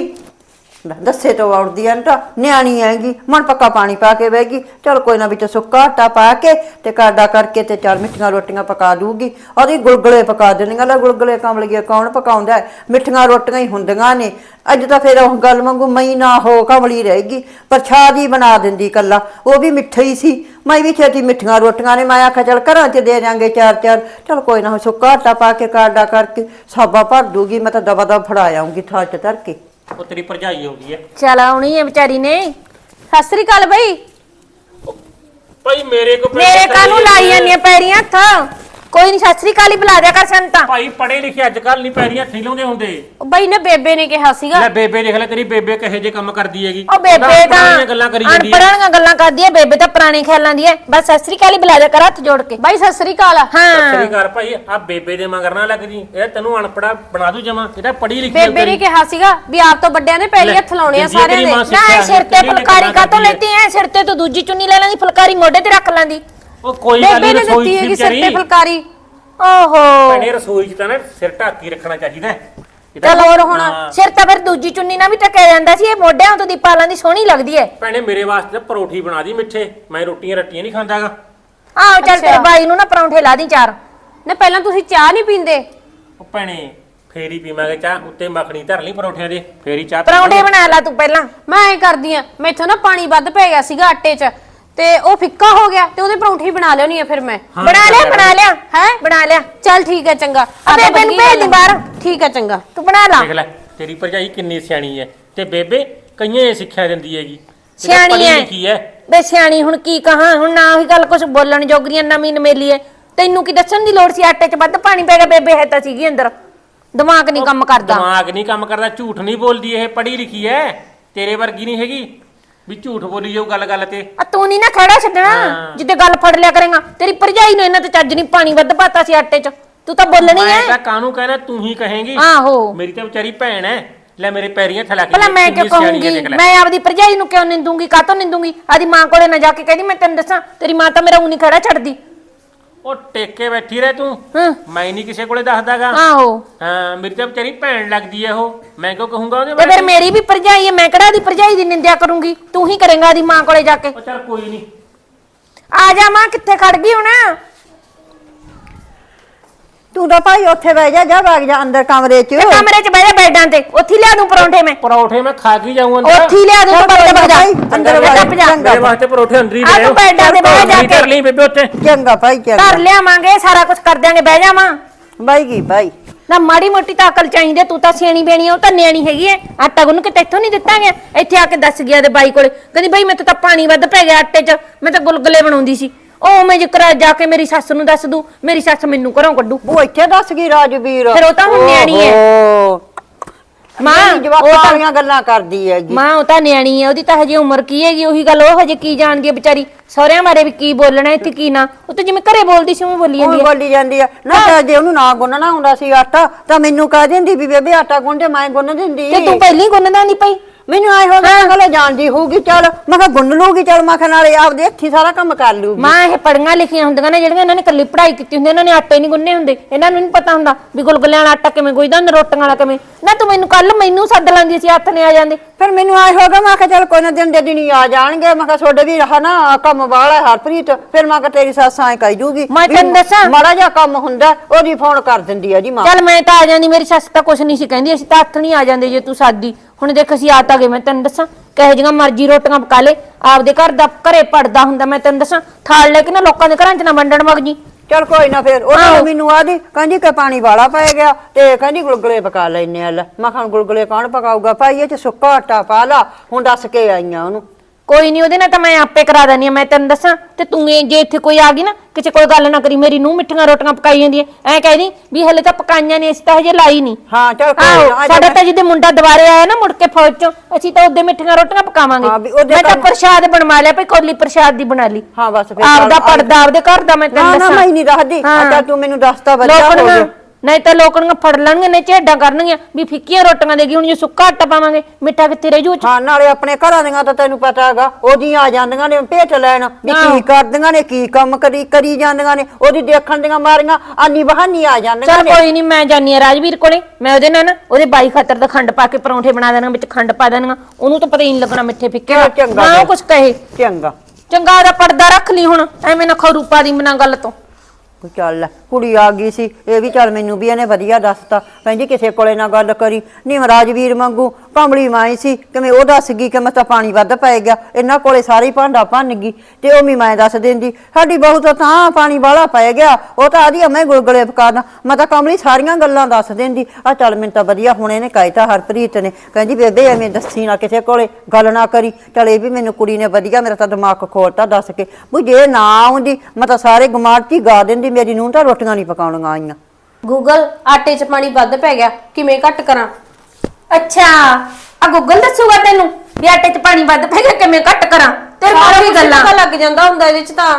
ਲੈ, ਦੱਸੇ ਤੋਂ ਆਉੜਦੀ ਐ ਤਾਂ ਨਿਆਣੀ ਹੈਗੀ ਮਨ ਪੱਕਾ ਪਾਣੀ ਪਾ ਕੇ ਬਹਿਗੀ ਚਲ ਕੋਈ ਨਾ ਵਿੱਚ ਸੁੱਕਾ ਆਟਾ ਪਾ ਕੇ ਤੇ ਕਾਡਾ ਕਰਕੇ ਤੇ ਚਾਰ ਮਿੱਠੀਆਂ ਰੋਟੀਆਂ ਪਕਾ ਦੂਗੀ। ਉਹਦੀ ਗੁਲਗੁਲੇ ਪਕਾ ਦੇਣੀਆਂ ਲੈ ਗੁਲਗੁਲੇ ਕਮਲਗੀਆਂ ਕੌਣ ਪਕਾਉਂਦਾ ਹੈ? ਮਿੱਠੀਆਂ ਰੋਟੀਆਂ ਹੀ ਹੁੰਦੀਆਂ ਨੇ। ਅੱਜ ਤਾਂ ਫਿਰ ਉਹ ਗੱਲ ਵਾਂਗੂ ਮਈ ਨਾ ਹੋ ਕਮਲੀ ਰਹੇਗੀ ਪ੍ਰਸ਼ਾਦ ਹੀ ਬਣਾ ਦਿੰਦੀ ਕੱਲਾ। ਉਹ ਵੀ ਮਿੱਠਾ ਹੀ ਸੀ। ਮੈਂ ਵੀ ਛੇਤੀ ਮਿੱਠੀਆਂ ਰੋਟੀਆਂ ਨੇ ਮੈਂ ਆਖਿਆ ਚਲ ਘਰਾਂ 'ਚ ਦੇ ਜਾਾਂਗੇ ਚਾਰ ਚਾਰ। ਚਲ ਕੋਈ ਨਾ ਸੁੱਕਾ ਆਟਾ ਪਾ ਕੇ ਕਾਡਾ ਕਰਕੇ ਸਾਬਾ ਭਰ ਦੂਗੀ ਮੈਂ ਤਾਂ ਦਵਾ ਦਵਾ ਫੜਾ ਆਉਂਗੀ ਥਾਲ 'ਚ ਧਰ ਕੇ। ਉਹ ਤੇਰੀ ਭਰਜਾਈ ਆਉਂਦੀ ਹੈ। ਚਲ ਆਉਣੀ ਹੈ ਵਿਚਾਰੀ ਨੇ। ਸਤਿ ਸ੍ਰੀ ਅਕਾਲ ਬਈ। ਭਾਈ ਮੇਰੇ ਕੋ ਮੇਰੇ ਕਾਨੂੰ ਲਾਈ ਜਾਂਦੀਆਂ ਪੈਰੀਆਂ ਹੱਥ? ਕੋਈ ਨਹੀਂ ਸਤਿ ਸ੍ਰੀ ਅਕਾਲ ਹੀ ਬੁਲਾ ਦਿਆ ਕਰ ਸੰਤਾ ਭਾਈ ਪੜੇ ਲਿਖੇ ਅੱਜ ਕੱਲ ਨਹੀਂ ਪੈਰੀਆਂ ਹੱਥੀਂ ਲਾਉਂਦੇ ਹੁੰਦੇ। ਉਹ ਬਈ ਨੇ ਬੇਬੇ ਨੇ ਕਿਹਾ ਸੀਗਾ। ਲੈ ਬੇਬੇ ਦੇਖ ਲੈ ਤੇਰੀ ਬੇਬੇ ਕਹੇ ਜੇ ਕੰਮ ਕਰਦੀ ਹੈਗੀ। ਉਹ ਬੇਬੇ ਤਾਂ ਪੁਰਾਣੀਆਂ ਗੱਲਾਂ ਕਰੀ ਜਾਂਦੀ ਹੈ। ਅਨਪੜ੍ਹਾਂ ਗੱਲਾਂ ਕਰਦੀ ਹੈ ਬੇਬੇ ਤਾਂ ਪੁਰਾਣੇ ਖਿਆਲਾਂ ਦੀ ਹੈ। ਬਸ ਸਤਿ ਸ੍ਰੀ ਅਕਾਲ ਹੀ ਬੁਲਾ ਦਿਆ ਕਰ ਹੱਥ ਜੋੜ ਕੇ। ਬਾਈ ਸਤਿ ਸ੍ਰੀ ਅਕਾਲ। ਹਾਂ। ਸ੍ਰੀ ਅਕਾਲ ਭਾਈ ਆ ਬੇਬੇ ਦੇ ਮਗਰ ਨਾ ਲੱਗਦੀ ਇਹ ਤੈਨੂੰ ਅਨਪੜਾ ਬਣਾ ਦੂ ਜਮਾ। ਇਹਦਾ ਪੜੀ ਲਿਖੀ ਬੇਬੇ ਨੇ ਕਿਹਾ ਸੀਗਾ ਵੀ ਆਪ ਤੋਂ ਵੱਡਿਆਂ ਨੇ ਪੈਰੀ ਹੱਥ ਲਾਉਣੇ ਆ ਸਾਰਿਆਂ ਤੇਰੀ ਦੇ। ਨਾ ਇਹ ਸਿਰ ਤੇ ਫੁਲਕਾਰੀ ਕਾਤੋਂ। ਲੈਤੀ ਐ? ਸਿਰ ਤੇ ਤੂੰ ਦੂਜੀ ਚੁੰਨੀ ਲੈ ਲੈਂਦੀ ਫੁਲਕਾਰੀ ਮੋਢੇ ਤੇ ਰੱਖ ਲੈਂਦੀ। ਉਹ ਕੋਈ ਗੱਲ ਬੇਬੇ ਨਹੀਂ ਨੇ ਰਸੋਈ ਦਿੱਤੀ ਚ ਹੈਗੀ ਸਿਰ ਵਿਚਾਰੀ। ਤੇ ਫੁਲਕਾਰੀ। ਓਹੋ। ਭੈਣੇ ਰਸੋਈ ਚ ਤਾਂ ਨਾ ਸਿਰ ਢੱਕ ਰੱਖਣਾ ਚਾਹੀਦਾ ਹੈ। ਇਹਦਾ- ਚਲ ਹੋਰ ਹੁਣ ਹਾਂ। ਸਿਰ ਤਾਂ ਫਿਰ ਦੂਜੀ ਚੁੰਨੀ ਨਾਲ ਵੀ ਟਕਿਆ ਜਾਂਦਾ ਸੀ ਇਹ ਮੋਢਿਆਂ ਤੋਂ ਦੀ ਪਾਲਾਂ ਦੀ ਸੋਹਣੀ ਲੱਗਦੀ ਐ ਭੈਣੇ ਮੇਰੇ ਵਾਸਤੇ ਪਰੌਠੀ ਬਣਾ ਦੀ ਮਿੱਠੇ। ਮੈਂ ਰੋਟੀਆਂ ਰੱਟੀਆਂ ਨਹੀਂ ਖਾਂਦਾਗਾ ਆਹੋ ਚੱਲ ਤੇਰੇ ਅੱਛਾ। ਬਾਈ ਨੂੰ ਨਾ ਪਰੌਂਠੇ ਲਾ ਦੀ ਚਾਰ। ਨਾ ਪਹਿਲਾਂ ਤੁਸੀਂ ਚਾਹ ਨਹੀਂ ਪੀਂਦੇ? ਉਹ ਭੈਣੇ ਫੇਰੀ ਪੀਵਾਂਗੇ ਚਾਹ। ਉੱਤੇ ਮੱਖਣੀ ਧਰ ਲਈ ਪਰੌਠਿਆਂ ਦੇ। ਫੇਰੀ ਚਾਹ ਪਰੌਂਠੇ। ਬਣਾ ਲਾ ਤੂੰ ਪਹਿਲਾਂ। ਮੈਂ ਐ ਕਰਦੀ ਆ ਮੈਥੋਂ ਨਾ ਪਾਣੀ ਵੱਧ ਪੈ ਗਿਆ ਸੀਗਾ ਆਟੇ 'ਚ। ਤੇ ਉਹ ਫਿੱਕਾ ਹੋ ਗਿਆ ਤੇ ਉਹਦੇ ਪਰੌਂਠੇ ਹੀ ਬਣਾ ਲਿਆਉਣੀ ਆ ਫਿਰ ਮੈਂ। ਬਣਾ ਲਿਆ ਬਣਾ ਲਿਆ ਹੈ? ਬਣਾ ਲਿਆ। ਚੱਲ ਠੀਕ ਹੈ ਚੰਗਾ। ਅਬੇ ਤੈਨੂੰ ਭੇਜ ਦੀ ਬਾਹਰ। ਠੀਕ ਹੈ ਚੰਗਾ। ਤੂੰ ਬਣਾ ਲਾ। ਦੇਖ ਲੈ ਤੇਰੀ ਭਰਜਾਈ ਕਿੰਨੀ ਸਿਆਣੀ ਹੈ। ਤੇ ਬੇਬੇ ਕਈਆਂ ਇਹ ਸਿੱਖਿਆ ਦਿੰਦੀ ਹੈਗੀ। ਤਾਂ ਸਿਆਣੀ ਪੜ੍ਹੀ ਲਿਖੀ ਹੈ। ਬੇ ਸਿਆਣੀ ਹੁਣ ਕੀ ਕਹਾਂ? ਹੁਣ ਨਾ ਉਹੀ ਗੱਲ ਕੁਝ ਬੋਲਣ ਜੋਗਰੀਆਂ ਨਵੀਂ ਨਮੇਲੀ ਐ ਤੈਨੂੰ ਕੀ ਦੱਸਣ ਦੀ ਲੋੜ ਸੀ? ਆਟੇ 'ਚ ਵੱਧ ਪਾਣੀ ਪੈ ਗਿਆ। ਬੇਬੇ ਹੈ ਤਾਂ ਸੀਗੀ ਅੰਦਰ। ਦਿਮਾਗ ਨਹੀਂ ਕੰਮ ਕਰਦਾ। ਦਿਮਾਗ ਨਹੀਂ ਕੰਮ ਕਰਦਾ। ਝੂਠ ਨਹੀਂ ਬੋਲਦੀ ਇਹ। ਪੜ੍ਹੀ ਲਿਖੀ ਹੈ। ਤੇਰੇ ਵਰਗੀ ਨਹੀਂ ਹੈਗੀ। ਵੀ ਝੂਠ ਬੋਲੀ ਜਾਊ ਗੱਲ ਗੱਲ ਤੇ। ਆ ਤੂੰ ਨਹੀਂ ਨਾ ਖੜਾ ਛੱਡਣਾ। ਹਾਂ। ਜਿੱਦੇ ਗੱਲ ਫੜ ਲਿਆ ਕਰੇਗਾ ਤੇਰੀ ਭਰਜਾਈ ਨੂੰ ਇਹਨਾਂ ਤੇ ਚੱਜ ਨਹੀਂ ਪਾਣੀ ਵੱਧ ਪਾਤਾ ਸੀ ਆਟੇ 'ਚ। ਤੂੰ ਤਾਂ ਬੋਲਣੀ ਮੈਂ ਐ। ਤਾਂ ਕਾਹਨੂੰ ਕਹਿਣਾ ਤੂੰ ਹੀ ਕਹੇਂਗੀ। ਆਹੋ। ਮੇਰੀ ਤਾਂ ਵਿਚਾਰੀ ਭੈਣ ਹੈ ਲੈ ਮੇਰੇ ਪੈਰੀਆਂ ਥਲਾ ਕੇ ਭਲਾ ਮੈਂ ਕਿਉਂ ਕਿੰਨੀ ਸਿਆਣੀ ਹੈ, ਕਹੂੰਗੀ ਦੇਖ ਲੈ। ਮੈਂ ਆਪਦੀ ਭਰਜਾਈ ਨੂੰ ਕਿਉਂ ਨਿੰਦੂੰਗੀ? ਕਾਤੋਂ ਨਿੰਦੂੰਗੀ? ਆਦੀ ਮਾਂ ਕੋਲੇ ਨਾ ਜਾ ਕੇ ਕਹਿੰਦੀ ਮੈਂ ਤੈਨੂੰ ਦੱਸਾਂ ਤੇਰੀ ਮਾਂ ਤਾਂ ਮੇਰਾ ਊਂ ਖੜਾ ਛੱਡਦੀ। ਉਹ ਟੇਕੇ ਬੈਠੀ ਰਹਿ ਤੂੰ। ਹਾਂ? ਮੈਂ ਨਹੀਂ ਕਿਸੇ ਕੋਲੇ ਦੱਸਦਾਗਾ। ਆਹੋ। ਹਾਂ ਮੇਰੀ ਤਾਂ ਵਿਚਾਰੀ ਭੈਣ ਲੱਗਦੀ ਹੈ ਉਹ। ਮੈਂ ਕਿਉਂ ਕਹੂੰਗਾ ਉਹਦੇ ਤੇ ਫਿਰ ਬਾਰੇ ਮੇਰੀ ਵੀ ਭਰਜਾਈ ਹੈ ਮੈਂ ਕਿਹੜਾ ਦੀ ਭਰਜਾਈ ਦੀ ਨਿੰਦਿਆ ਕਰੂੰਗੀ? ਤੂੰ ਹੀ ਕਰੇਂਗਾ ਆਦੀ ਮਾਂ ਕੋਲੇ ਜਾ ਕੇ। ਉਹ ਚੱਲ ਕੋਈ ਨਹੀਂ। ਆ ਜਾ ਮਾਂ ਕਿੱਥੇ ਖੜ ਗਈ ਹੁਣ? ਤੂੰ ਤਾਂ ਭਾਈ ਉੱਥੇ ਬਹਿ ਜਾ ਜਾ ਵਗ ਜਾ ਅੰਦਰ ਕਮਰੇ 'ਚ। ਤੇ ਕਮਰੇ 'ਚ ਬਹਿ ਜਾ ਬੈਡਾਂ ਤੇ ਉੱਥੇ ਹੀ ਲਿਆ ਦੂੰ ਪਰੌਂਠੇ ਮੈਂ। ਪਰੌਠੇ ਮੈਂ ਖਾ ਕੇ ਜਾਊਂ ਅੰਦਰ। ਉੱਥੇ ਹੀ ਲਿਆ ਦੂੰ ਤੂੰ ਬੈਠ ਜਾ ਅੰਦਰ ਵਗ ਜਾ ਮੇਰੇ ਵਾਸਤੇ ਪਰੌਠੇ ਅੰਦਰ ਹੀ ਆ ਲੈ ਤੂੰ ਬੈਡਾਂ ਤੇ ਬਹਿ ਜਾ ਕਰ ਕੇ। ਲਈ ਬੇਬੇ ਉੱਤੇ ਚੰਗਾ ਭਾਈ ਘਰ ਚੰਗਾ ਲਿਆਵਾਂਗੇ ਸਾਰਾ ਕੁਝ ਕਰ ਦਿਆਂਗੇ ਬਹਿ ਜਾ ਮਾਂ। ਬਾਈ ਗਈ ਭਾਈ? ਨਾ ਮਾੜੀ ਮੋਟੀ ਤਾਂ ਅਕਲ ਚਾਹੀਦੀ ਤੂੰ ਤਾਂ ਸਿਆਣੀ ਬੇਣੀ ਆ, ਉਹ ਤਾਂ ਨਿਆਣੀ ਹੈਗੀ ਐ ਆਟਾ ਗੁੰਨ ਕੇ ਤੈਥੋਂ ਨਹੀਂ ਦਿੱਤਾ ਗਿਆ ਇੱਥੇ ਆ ਕੇ ਦੱਸ ਗਿਆ ਤੇ ਬਾਈ ਕੋਲੇ ਕਹਿੰਦੀ ਬਾਈ ਮੈਨੂੰ ਤਾਂ ਪਾਣੀ ਵੱਧ ਪੈ ਗਿਆ ਆਟੇ 'ਚ ਮੈਂ ਤਾਂ ਗੁਲਗੁਲੇ ਬਣਾਉਂਦੀ ਸੀ। ਉਹ ਮੈਂ ਜਿਕਰ ਜਾ ਕੇ ਮੇਰੀ ਸੱਸ ਨੂੰ ਦੱਸ ਦੂ ਮੇਰੀ ਸੱਸ ਮੈਨੂੰ ਘਰੋਂ ਕੱਢੂ। ਉਹ ਇੱਥੇ ਦੱਸ ਗਈ ਰਾਜਵੀਰ। ਫਿਰ ਉਹ ਤਾਂ ਹੁਣ ਨਿਆਣੀ ਹੈ। ਓਹੋ। ਮਾਂ, ਉਹ ਤਾਂ- ਗੱਲਾਂ ਕਰਦੀ ਹੈਗੀ। ਮਾਂ ਉਹ ਤਾਂ ਨਿਆਣੀ ਹੈ ਉਹਦੀ ਤਾਂ ਹਜੇ ਉਮਰ ਕੀ ਹੈਗੀ ਉਹੀ ਗੱਲ ਉਹ ਹਜੇ ਕੀ ਜਾਣਦੀ ਵਿਚਾਰੀ? ਸਹੁਰਿਆਂ ਬਾਰੇ ਵੀ ਕੀ ਬੋਲਣਾ ਇੱਥੇ ਕੀ ਨਾ? ਉਹ ਤਾਂ ਜਿਵੇਂ ਘਰੇ ਬੋਲਦੀ ਸੀ ਉਵੇਂ ਬੋਲੀ ਉਹ ਜਾਂਦੀ ਹੈ। ਬੋਲੀ ਜਾਂਦੀ ਆ ਨਾ ਤਾਂ ਜੇ ਉਹਨੂੰ ਨਾ ਗੁੰਨਣਾ ਹੁੰਦਾ ਸੀ ਆਟਾ ਤਾਂ ਮੈਨੂੰ ਕਹਿ ਦਿੰਦੀ ਵੀ ਬੇਬੇ ਆਟਾ ਗੁੰਨ ਦੇ ਮੈਂ ਗੁੰਨ ਦਿੰਦੀ। ਤੇ ਤੂੰ ਪਹਿਲੀ ਗੁੰਨਦਾ ਨਹੀਂ ਪਈ? ਮੈਨੂੰ ਆਏ ਹੋ। ਗਿਆ ਗਲੇ ਜਾਣਦੀ ਹੋਊਗੀ ਚੱਲ। ਮੈਂ ਕਿਹਾ ਗੁੰਨ ਲੂਗੀ ਚੱਲ। ਮੈਂ ਕਿਹਾ ਨਾਲੇ ਆਪਦੇ ਹੱਥੀ ਸਾਰਾ ਕੰਮ ਕਰ ਲੂਗੀ ਮਾਂ ਇਹ ਪੜੀਆਂ ਲਿਖੀਆਂ ਹੁੰਦੀਆਂ ਨੇ ਜਿਹੜੀਆਂ ਇਹਨਾਂ ਨੇ ਕੱਲੀ ਪੜ੍ਹਾਈ ਕੀਤੀ ਹੁੰਦੀ ਇਹਨਾਂ ਨੇ ਆਟੇ ਨਹੀਂ ਗੁੰਨੇ ਹੁੰਦੇ। ਇਹਨਾਂ ਨੂੰ ਨਹੀਂ ਪਤਾ ਹੁੰਦਾ ਵੀ ਗੁਲਗੁਲਿਆਂ ਵਾਲਾ ਆਟਾ ਕਿਵੇਂ ਗੁੰਨਦਾ ਰੋਟੀਆਂ ਵਾਲਾ ਕਿਵੇਂ। ਨਾ ਤੂੰ ਮੈਨੂੰ ਕੱਲ ਮੈਨੂੰ ਸੱਦ ਲਾਂਦੀ ਸੀ ਹੱਥ ਨੇ ਆ ਜਾਂਦੇ। ਫਿਰ ਮੈਨੂੰ ਆਏ ਹੋ ਗਿਆ ਮੈਂ ਕਿਹਾ ਚੱਲ ਕੋਈ ਨਾ ਦਿਨ ਦੇ ਦਿਨ ਆ ਜਾਣਗੇ। ਮੈਂ ਕਿਹਾ ਤੁਹਾਡੇ ਵੀ ਰਹਾ ਨਾ ਕੰਮ ਵਾਲਾ ਹਰਪ੍ਰੀਤ। ਫਿਰ ਮੈਂ ਕਿਹਾ ਤੇਰੀ ਸੱਸ ਐ ਕਹਿ ਜੂਗੀ ਮੈਂ ਤੈਨੂੰ ਦੱਸਾਂ। ਮਾੜਾ ਜਿਹਾ ਕੰਮ ਹੁੰਦਾ ਉਹਦੀ ਫੋਨ ਕਰ ਦਿੰਦੀ ਆ ਜੀ ਮਾਂ। ਚੱਲ ਮੈਂ ਤਾਂ ਆ ਜਾਂਦੀ ਮੇਰੀ ਸੱਸ ਤਾਂ ਕੁਛ ਨਹੀਂ ਸੀ ਕਹਿੰਦੀ ਅਸੀਂ ਤਾਂ ਹੱਥ ਨਹੀਂ ਆ ਜਾਂਦੇ ਜੇ ਤੂੰ ਸਾਦੀ। ਹੁਣ ਦੇਖ ਅਸੀਂ ਆ ਤਾਂ ਗਏ ਮੈਂ ਤੈਨੂੰ ਦੱਸਾਂ ਕਹੇ ਜਿਹੀਆਂ ਮਰਜ਼ੀ ਰੋਟੀਆਂ ਪਕਾ ਲੈ ਆਪਦੇ ਘਰ ਦਾ ਘਰੇ ਪੜਦਾ ਹੁੰਦਾ ਮੈਂ ਤੈਨੂੰ ਦੱਸਾਂ ਥਾਲ ਲੈ ਕੇ ਨਾ ਲੋਕਾਂ ਦੇ ਘਰਾਂ 'ਚ ਨਾ ਵੰਡਣ ਵਗ ਜੀ। ਚੱਲ ਕੋਈ ਨਾ ਫਿਰ ਉਹ ਆਹੋ। ਮੈਨੂੰ ਆਦੀ ਕਹਿੰਦੀ ਕਿ ਪਾਣੀ ਵਾਲਾ ਪੈ ਗਿਆ ਤੇ ਕਹਿੰਦੀ ਗੁਲਗੁਲੇ ਪਕਾ ਲੈਨੇ ਆ ਲੈ। ਮੈਂ ਕਿਹਾ ਹੁਣ ਗੁਲਗੁਲੇ ਕੌਣ ਪਕਾਊਗਾ? ਭਾਈ ਇਹ ਚ ਸੁੱਕਾ ਆਟਾ ਪਾ ਲਾ ਹੁਣ ਦੱਸ ਕੇ ਆਈਆਂ ਉਹਨੂੰ। ਕੋਈ ਨਹੀਂ ਉਹਦੇ ਨਾਲ ਤਾਂ ਮੈਂ ਆਪੇ ਕਰਾ ਦਿੰਦੀ ਆ ਮੈਂ ਤੈਨੂੰ ਦੱਸਾਂ ਤੇ ਤੂੰ ਇਹ ਜੇ ਇੱਥੇ ਕੋਈ ਆ ਗਈ ਨਾ ਕਿਸੇ ਕੋਈ ਗੱਲ ਨਾ ਕਰੀ ਮੇਰੀ ਨੂੰ ਮਿੱਠੀਆਂ ਰੋਟੀਆਂ ਪਕਾਈ ਜਾਂਦੀ ਐ ਐ ਕਹਿਦੀ ਵੀ ਹਲੇ ਤਾਂ ਪਕਾਈਆਂ ਨੇ ਅਸੀਂ ਤਾਂ ਹਜੇ ਲਾਈ ਨਹੀਂ। ਹਾਂ ਚੱਲ ਕੋਈ ਆਹੋ ਨਾ ਸਾਡਾ ਤਾਂ ਜਿਹਦੇ ਮੁੰਡਾ ਦੁਬਾਰੇ ਆਇਆ ਨਾ ਮੁੜ ਕੇ ਫੌਜ ਚੋਂ ਅਸੀਂ ਤਾਂ ਉਹਦੇ ਮਿੱਠੀਆਂ ਰੋਟੀਆਂ ਪਕਾਵਾਂਗੇ। ਹਾਂ, ਵੀ ਉਹਦੇ ਮੈਂ ਤਾਂ ਪ੍ਰਸ਼ਾਦ ਬਣਵਾ ਲਿਆ ਭਈ ਕੋਲੀ ਪ੍ਰਸ਼ਾਦ ਦੀ ਬਣਾ ਲਈ। ਹਾਂ ਬਸ ਫਿਰ ਆਪਦਾ ਪੜਦਾ ਆਪਦੇ ਘਰ ਦਾ ਮੈਂ ਨਾ ਤੈਨੂੰ ਨਾ ਦੱਸਾਂ। ਮੈਂ ਨਹੀਂ ਹਾਂ। ਚੱਲ ਤੂੰ ਮੈਨੂੰ ਦੱਸਤਾ ਬੱਚਾ ਹੋ ਲੋਕਣੀਆਂ ਗਿਆ ਨਹੀਂ ਤਾਂ ਲੋਕਣੀਆਂ ਫੜ ਲੈਣਗੇ ਨਹੀਂ ਝੇਡਾਂ ਕਰਨਗੀਆਂ ਵੀ ਫਿੱਕੀਆਂ ਰੋਟੀਆਂ ਦੇਗੀ ਹੁਣ ਜੇ ਸੁੱਕਾ ਆਟਾ ਪਾਵਾਂਗੇ ਮਿੱਠਾ ਕਿੱਥੇ ਰਹਿ ਜੂ ਉਹ 'ਚ? ਹਾਂ ਨਾਲੇ ਆਪਣੇ ਘਰਾਂ ਦੀਆਂ ਤਾਂ ਤੈਨੂੰ ਪਤਾ ਹੈਗਾ ਉਹਦੀਆਂ ਆ ਜਾਂਦੀਆਂ ਨੇ ਭੇਟ ਲੈਣ ਵੀ ਕੀ ਕਰਦੀਆਂ ਨੇ ਕੀ ਕੰਮ ਕਰੀ ਕਰੀ ਜਾਂਦੀਆਂ ਨੇ ਉਹਦੀ ਦੇਖਣ ਦੀਆਂ ਮਾਰੀਆਂ ਆਨੀ ਬਹਾਨੀ ਆ ਜਾਂਦੀਆਂ ਚੱਲ ਨੇ ਕੋਈ ਨਹੀਂ ਮੈਂ ਜਾਨੀ ਆ ਰਾਜਵੀਰ ਕੋਲੇ ਮੈਂ ਉਹਦੇ ਨਾਲ ਨਾ ਉਹਦੇ ਬਾਈ ਖਾਤਰ ਦਾ ਖੰਡ ਪਾ ਕੇ ਪਰੌਂਠੇ ਬਣਾ ਦੇਣਾ ਵਿੱਚ ਖੰਡ ਪਾ ਦੇਣਾ ਉਹਨੂੰ ਤਾਂ ਪਤਾ ਹੀ ਨਹੀਂ ਲੱਗਣਾ ਮਿੱਠੇ ਫਿੱਕੇ ਦਾ। ਚੰਗਾ ਨਾ ਉਹ ਫਿਰ। ਕਹੇ ਚੰਗਾ ਚੰਗਾ ਦਾ ਪਰਦਾ ਰੱਖ ਲਈ ਹੁਣ ਐਵੇਂ ਨਾ ਖਰੂ ਦੀ ਮਨਾ ਗੱਲ ਤੋਂ ਉਹ ਚੱਲ ਲੈ, ਕੁੜੀ ਆ ਗਈ ਸੀ ਇਹ ਵੀ ਚੱਲ ਮੈਨੂੰ ਵੀ ਇਹਨੇ ਵਧੀਆ ਦੱਸਤਾ। ਕਹਿੰਦੀ ਕਿਸੇ ਕੋਲੇ ਨਾ ਗੱਲ ਕਰੀ। ਨਹੀਂ ਰਾਜਵੀਰ ਮੰਗੂ ਕਮਲੀ ਮਾਈ ਸੀ ਕਿਵੇਂ ਉਹ ਦੱਸ ਗਈ ਕਿ ਮੈਂ ਤਾਂ ਪਾਣੀ ਵੱਧ ਪੈ ਗਿਆ ਇਹਨਾਂ ਕੋਲੇ ਸਾਰੇ ਭਾਂਡਾ ਭੰਨ ਗਈ ਤੇ ਉਹ ਵੀ ਮੈਂ ਦੱਸ ਦਿੰਦੀ ਸਾਡੀ ਬਹੂ ਤਾਂ ਤਾਂ ਪਾਣੀ ਵਾਲਾ ਪੈ ਗਿਆ ਉਹ ਤਾਂ ਆਦੀ ਮੈਂ ਗੁਲਗੁਲੇ ਪਕਾਦਾ ਮੈਂ ਤਾਂ ਕਮਲੀ ਸਾਰੀਆਂ ਗੱਲਾਂ ਦੱਸ ਦਿੰਦੀ ਆ ਚੱਲ ਮੈਨੂੰ ਤਾਂ ਵਧੀਆ ਹੁਣ ਇਹਨੇ ਕਹਿਤਾ ਹਰਪ੍ਰੀਤ ਨੇ ਕਹਿੰਦੀ ਬੇਬੇ ਐਵੇਂ ਦੱਸੀ ਨਾ ਕਿਸੇ ਕੋਲੇ ਗੱਲ ਨਾ ਕਰੀ। ਚੱਲ ਇਹ ਵੀ ਮੈਨੂੰ ਕੁੜੀ ਨੇ ਵਧੀਆ ਮੇਰਾ ਤਾਂ ਦਿਮਾਗ ਖੋਲਤਾ ਦੱਸ ਕੇ। ਵੀ ਜੇ ਨਾ ਆਉਂਦੀ ਮੈਂ ਤਾਂ ਸਾਰੇ ਗਮਾਰ ਚ ਹੀ ਗਾ ਦਿੰਦੀ। ਮੇਰੀ ਨੂੰ ਤਾਂ ਰੋਟੀਆਂ ਨਹੀਂ ਪਕਾਉਣੀਆਂ ਆਈਆਂ। ਗੂਗਲ ਆਟੇ 'ਚ ਪਾਣੀ ਵੱਧ ਪੈ ਗਿਆ ਕਿਵੇਂ ਘੱਟ ਕਰਾਂ? ਅੱਛਾ ਆ ਗੂਗਲ ਦੱਸੂਗਾ ਤੈਨੂੰ ਵੀ ਆਟੇ 'ਚ ਪਾਣੀ ਵੱਧ ਪੈ ਗਿਆ ਕਿਵੇਂ ਘੱਟ ਕਰਾਂ? ਤੇਰੇ ਕੋਲ ਵੀ ਗੱਲਾਂ? ਪਤਾ ਲੱਗ ਜਾਂਦਾ ਹੁੰਦਾ ਇਹਦੇ 'ਚ ਤਾਂ।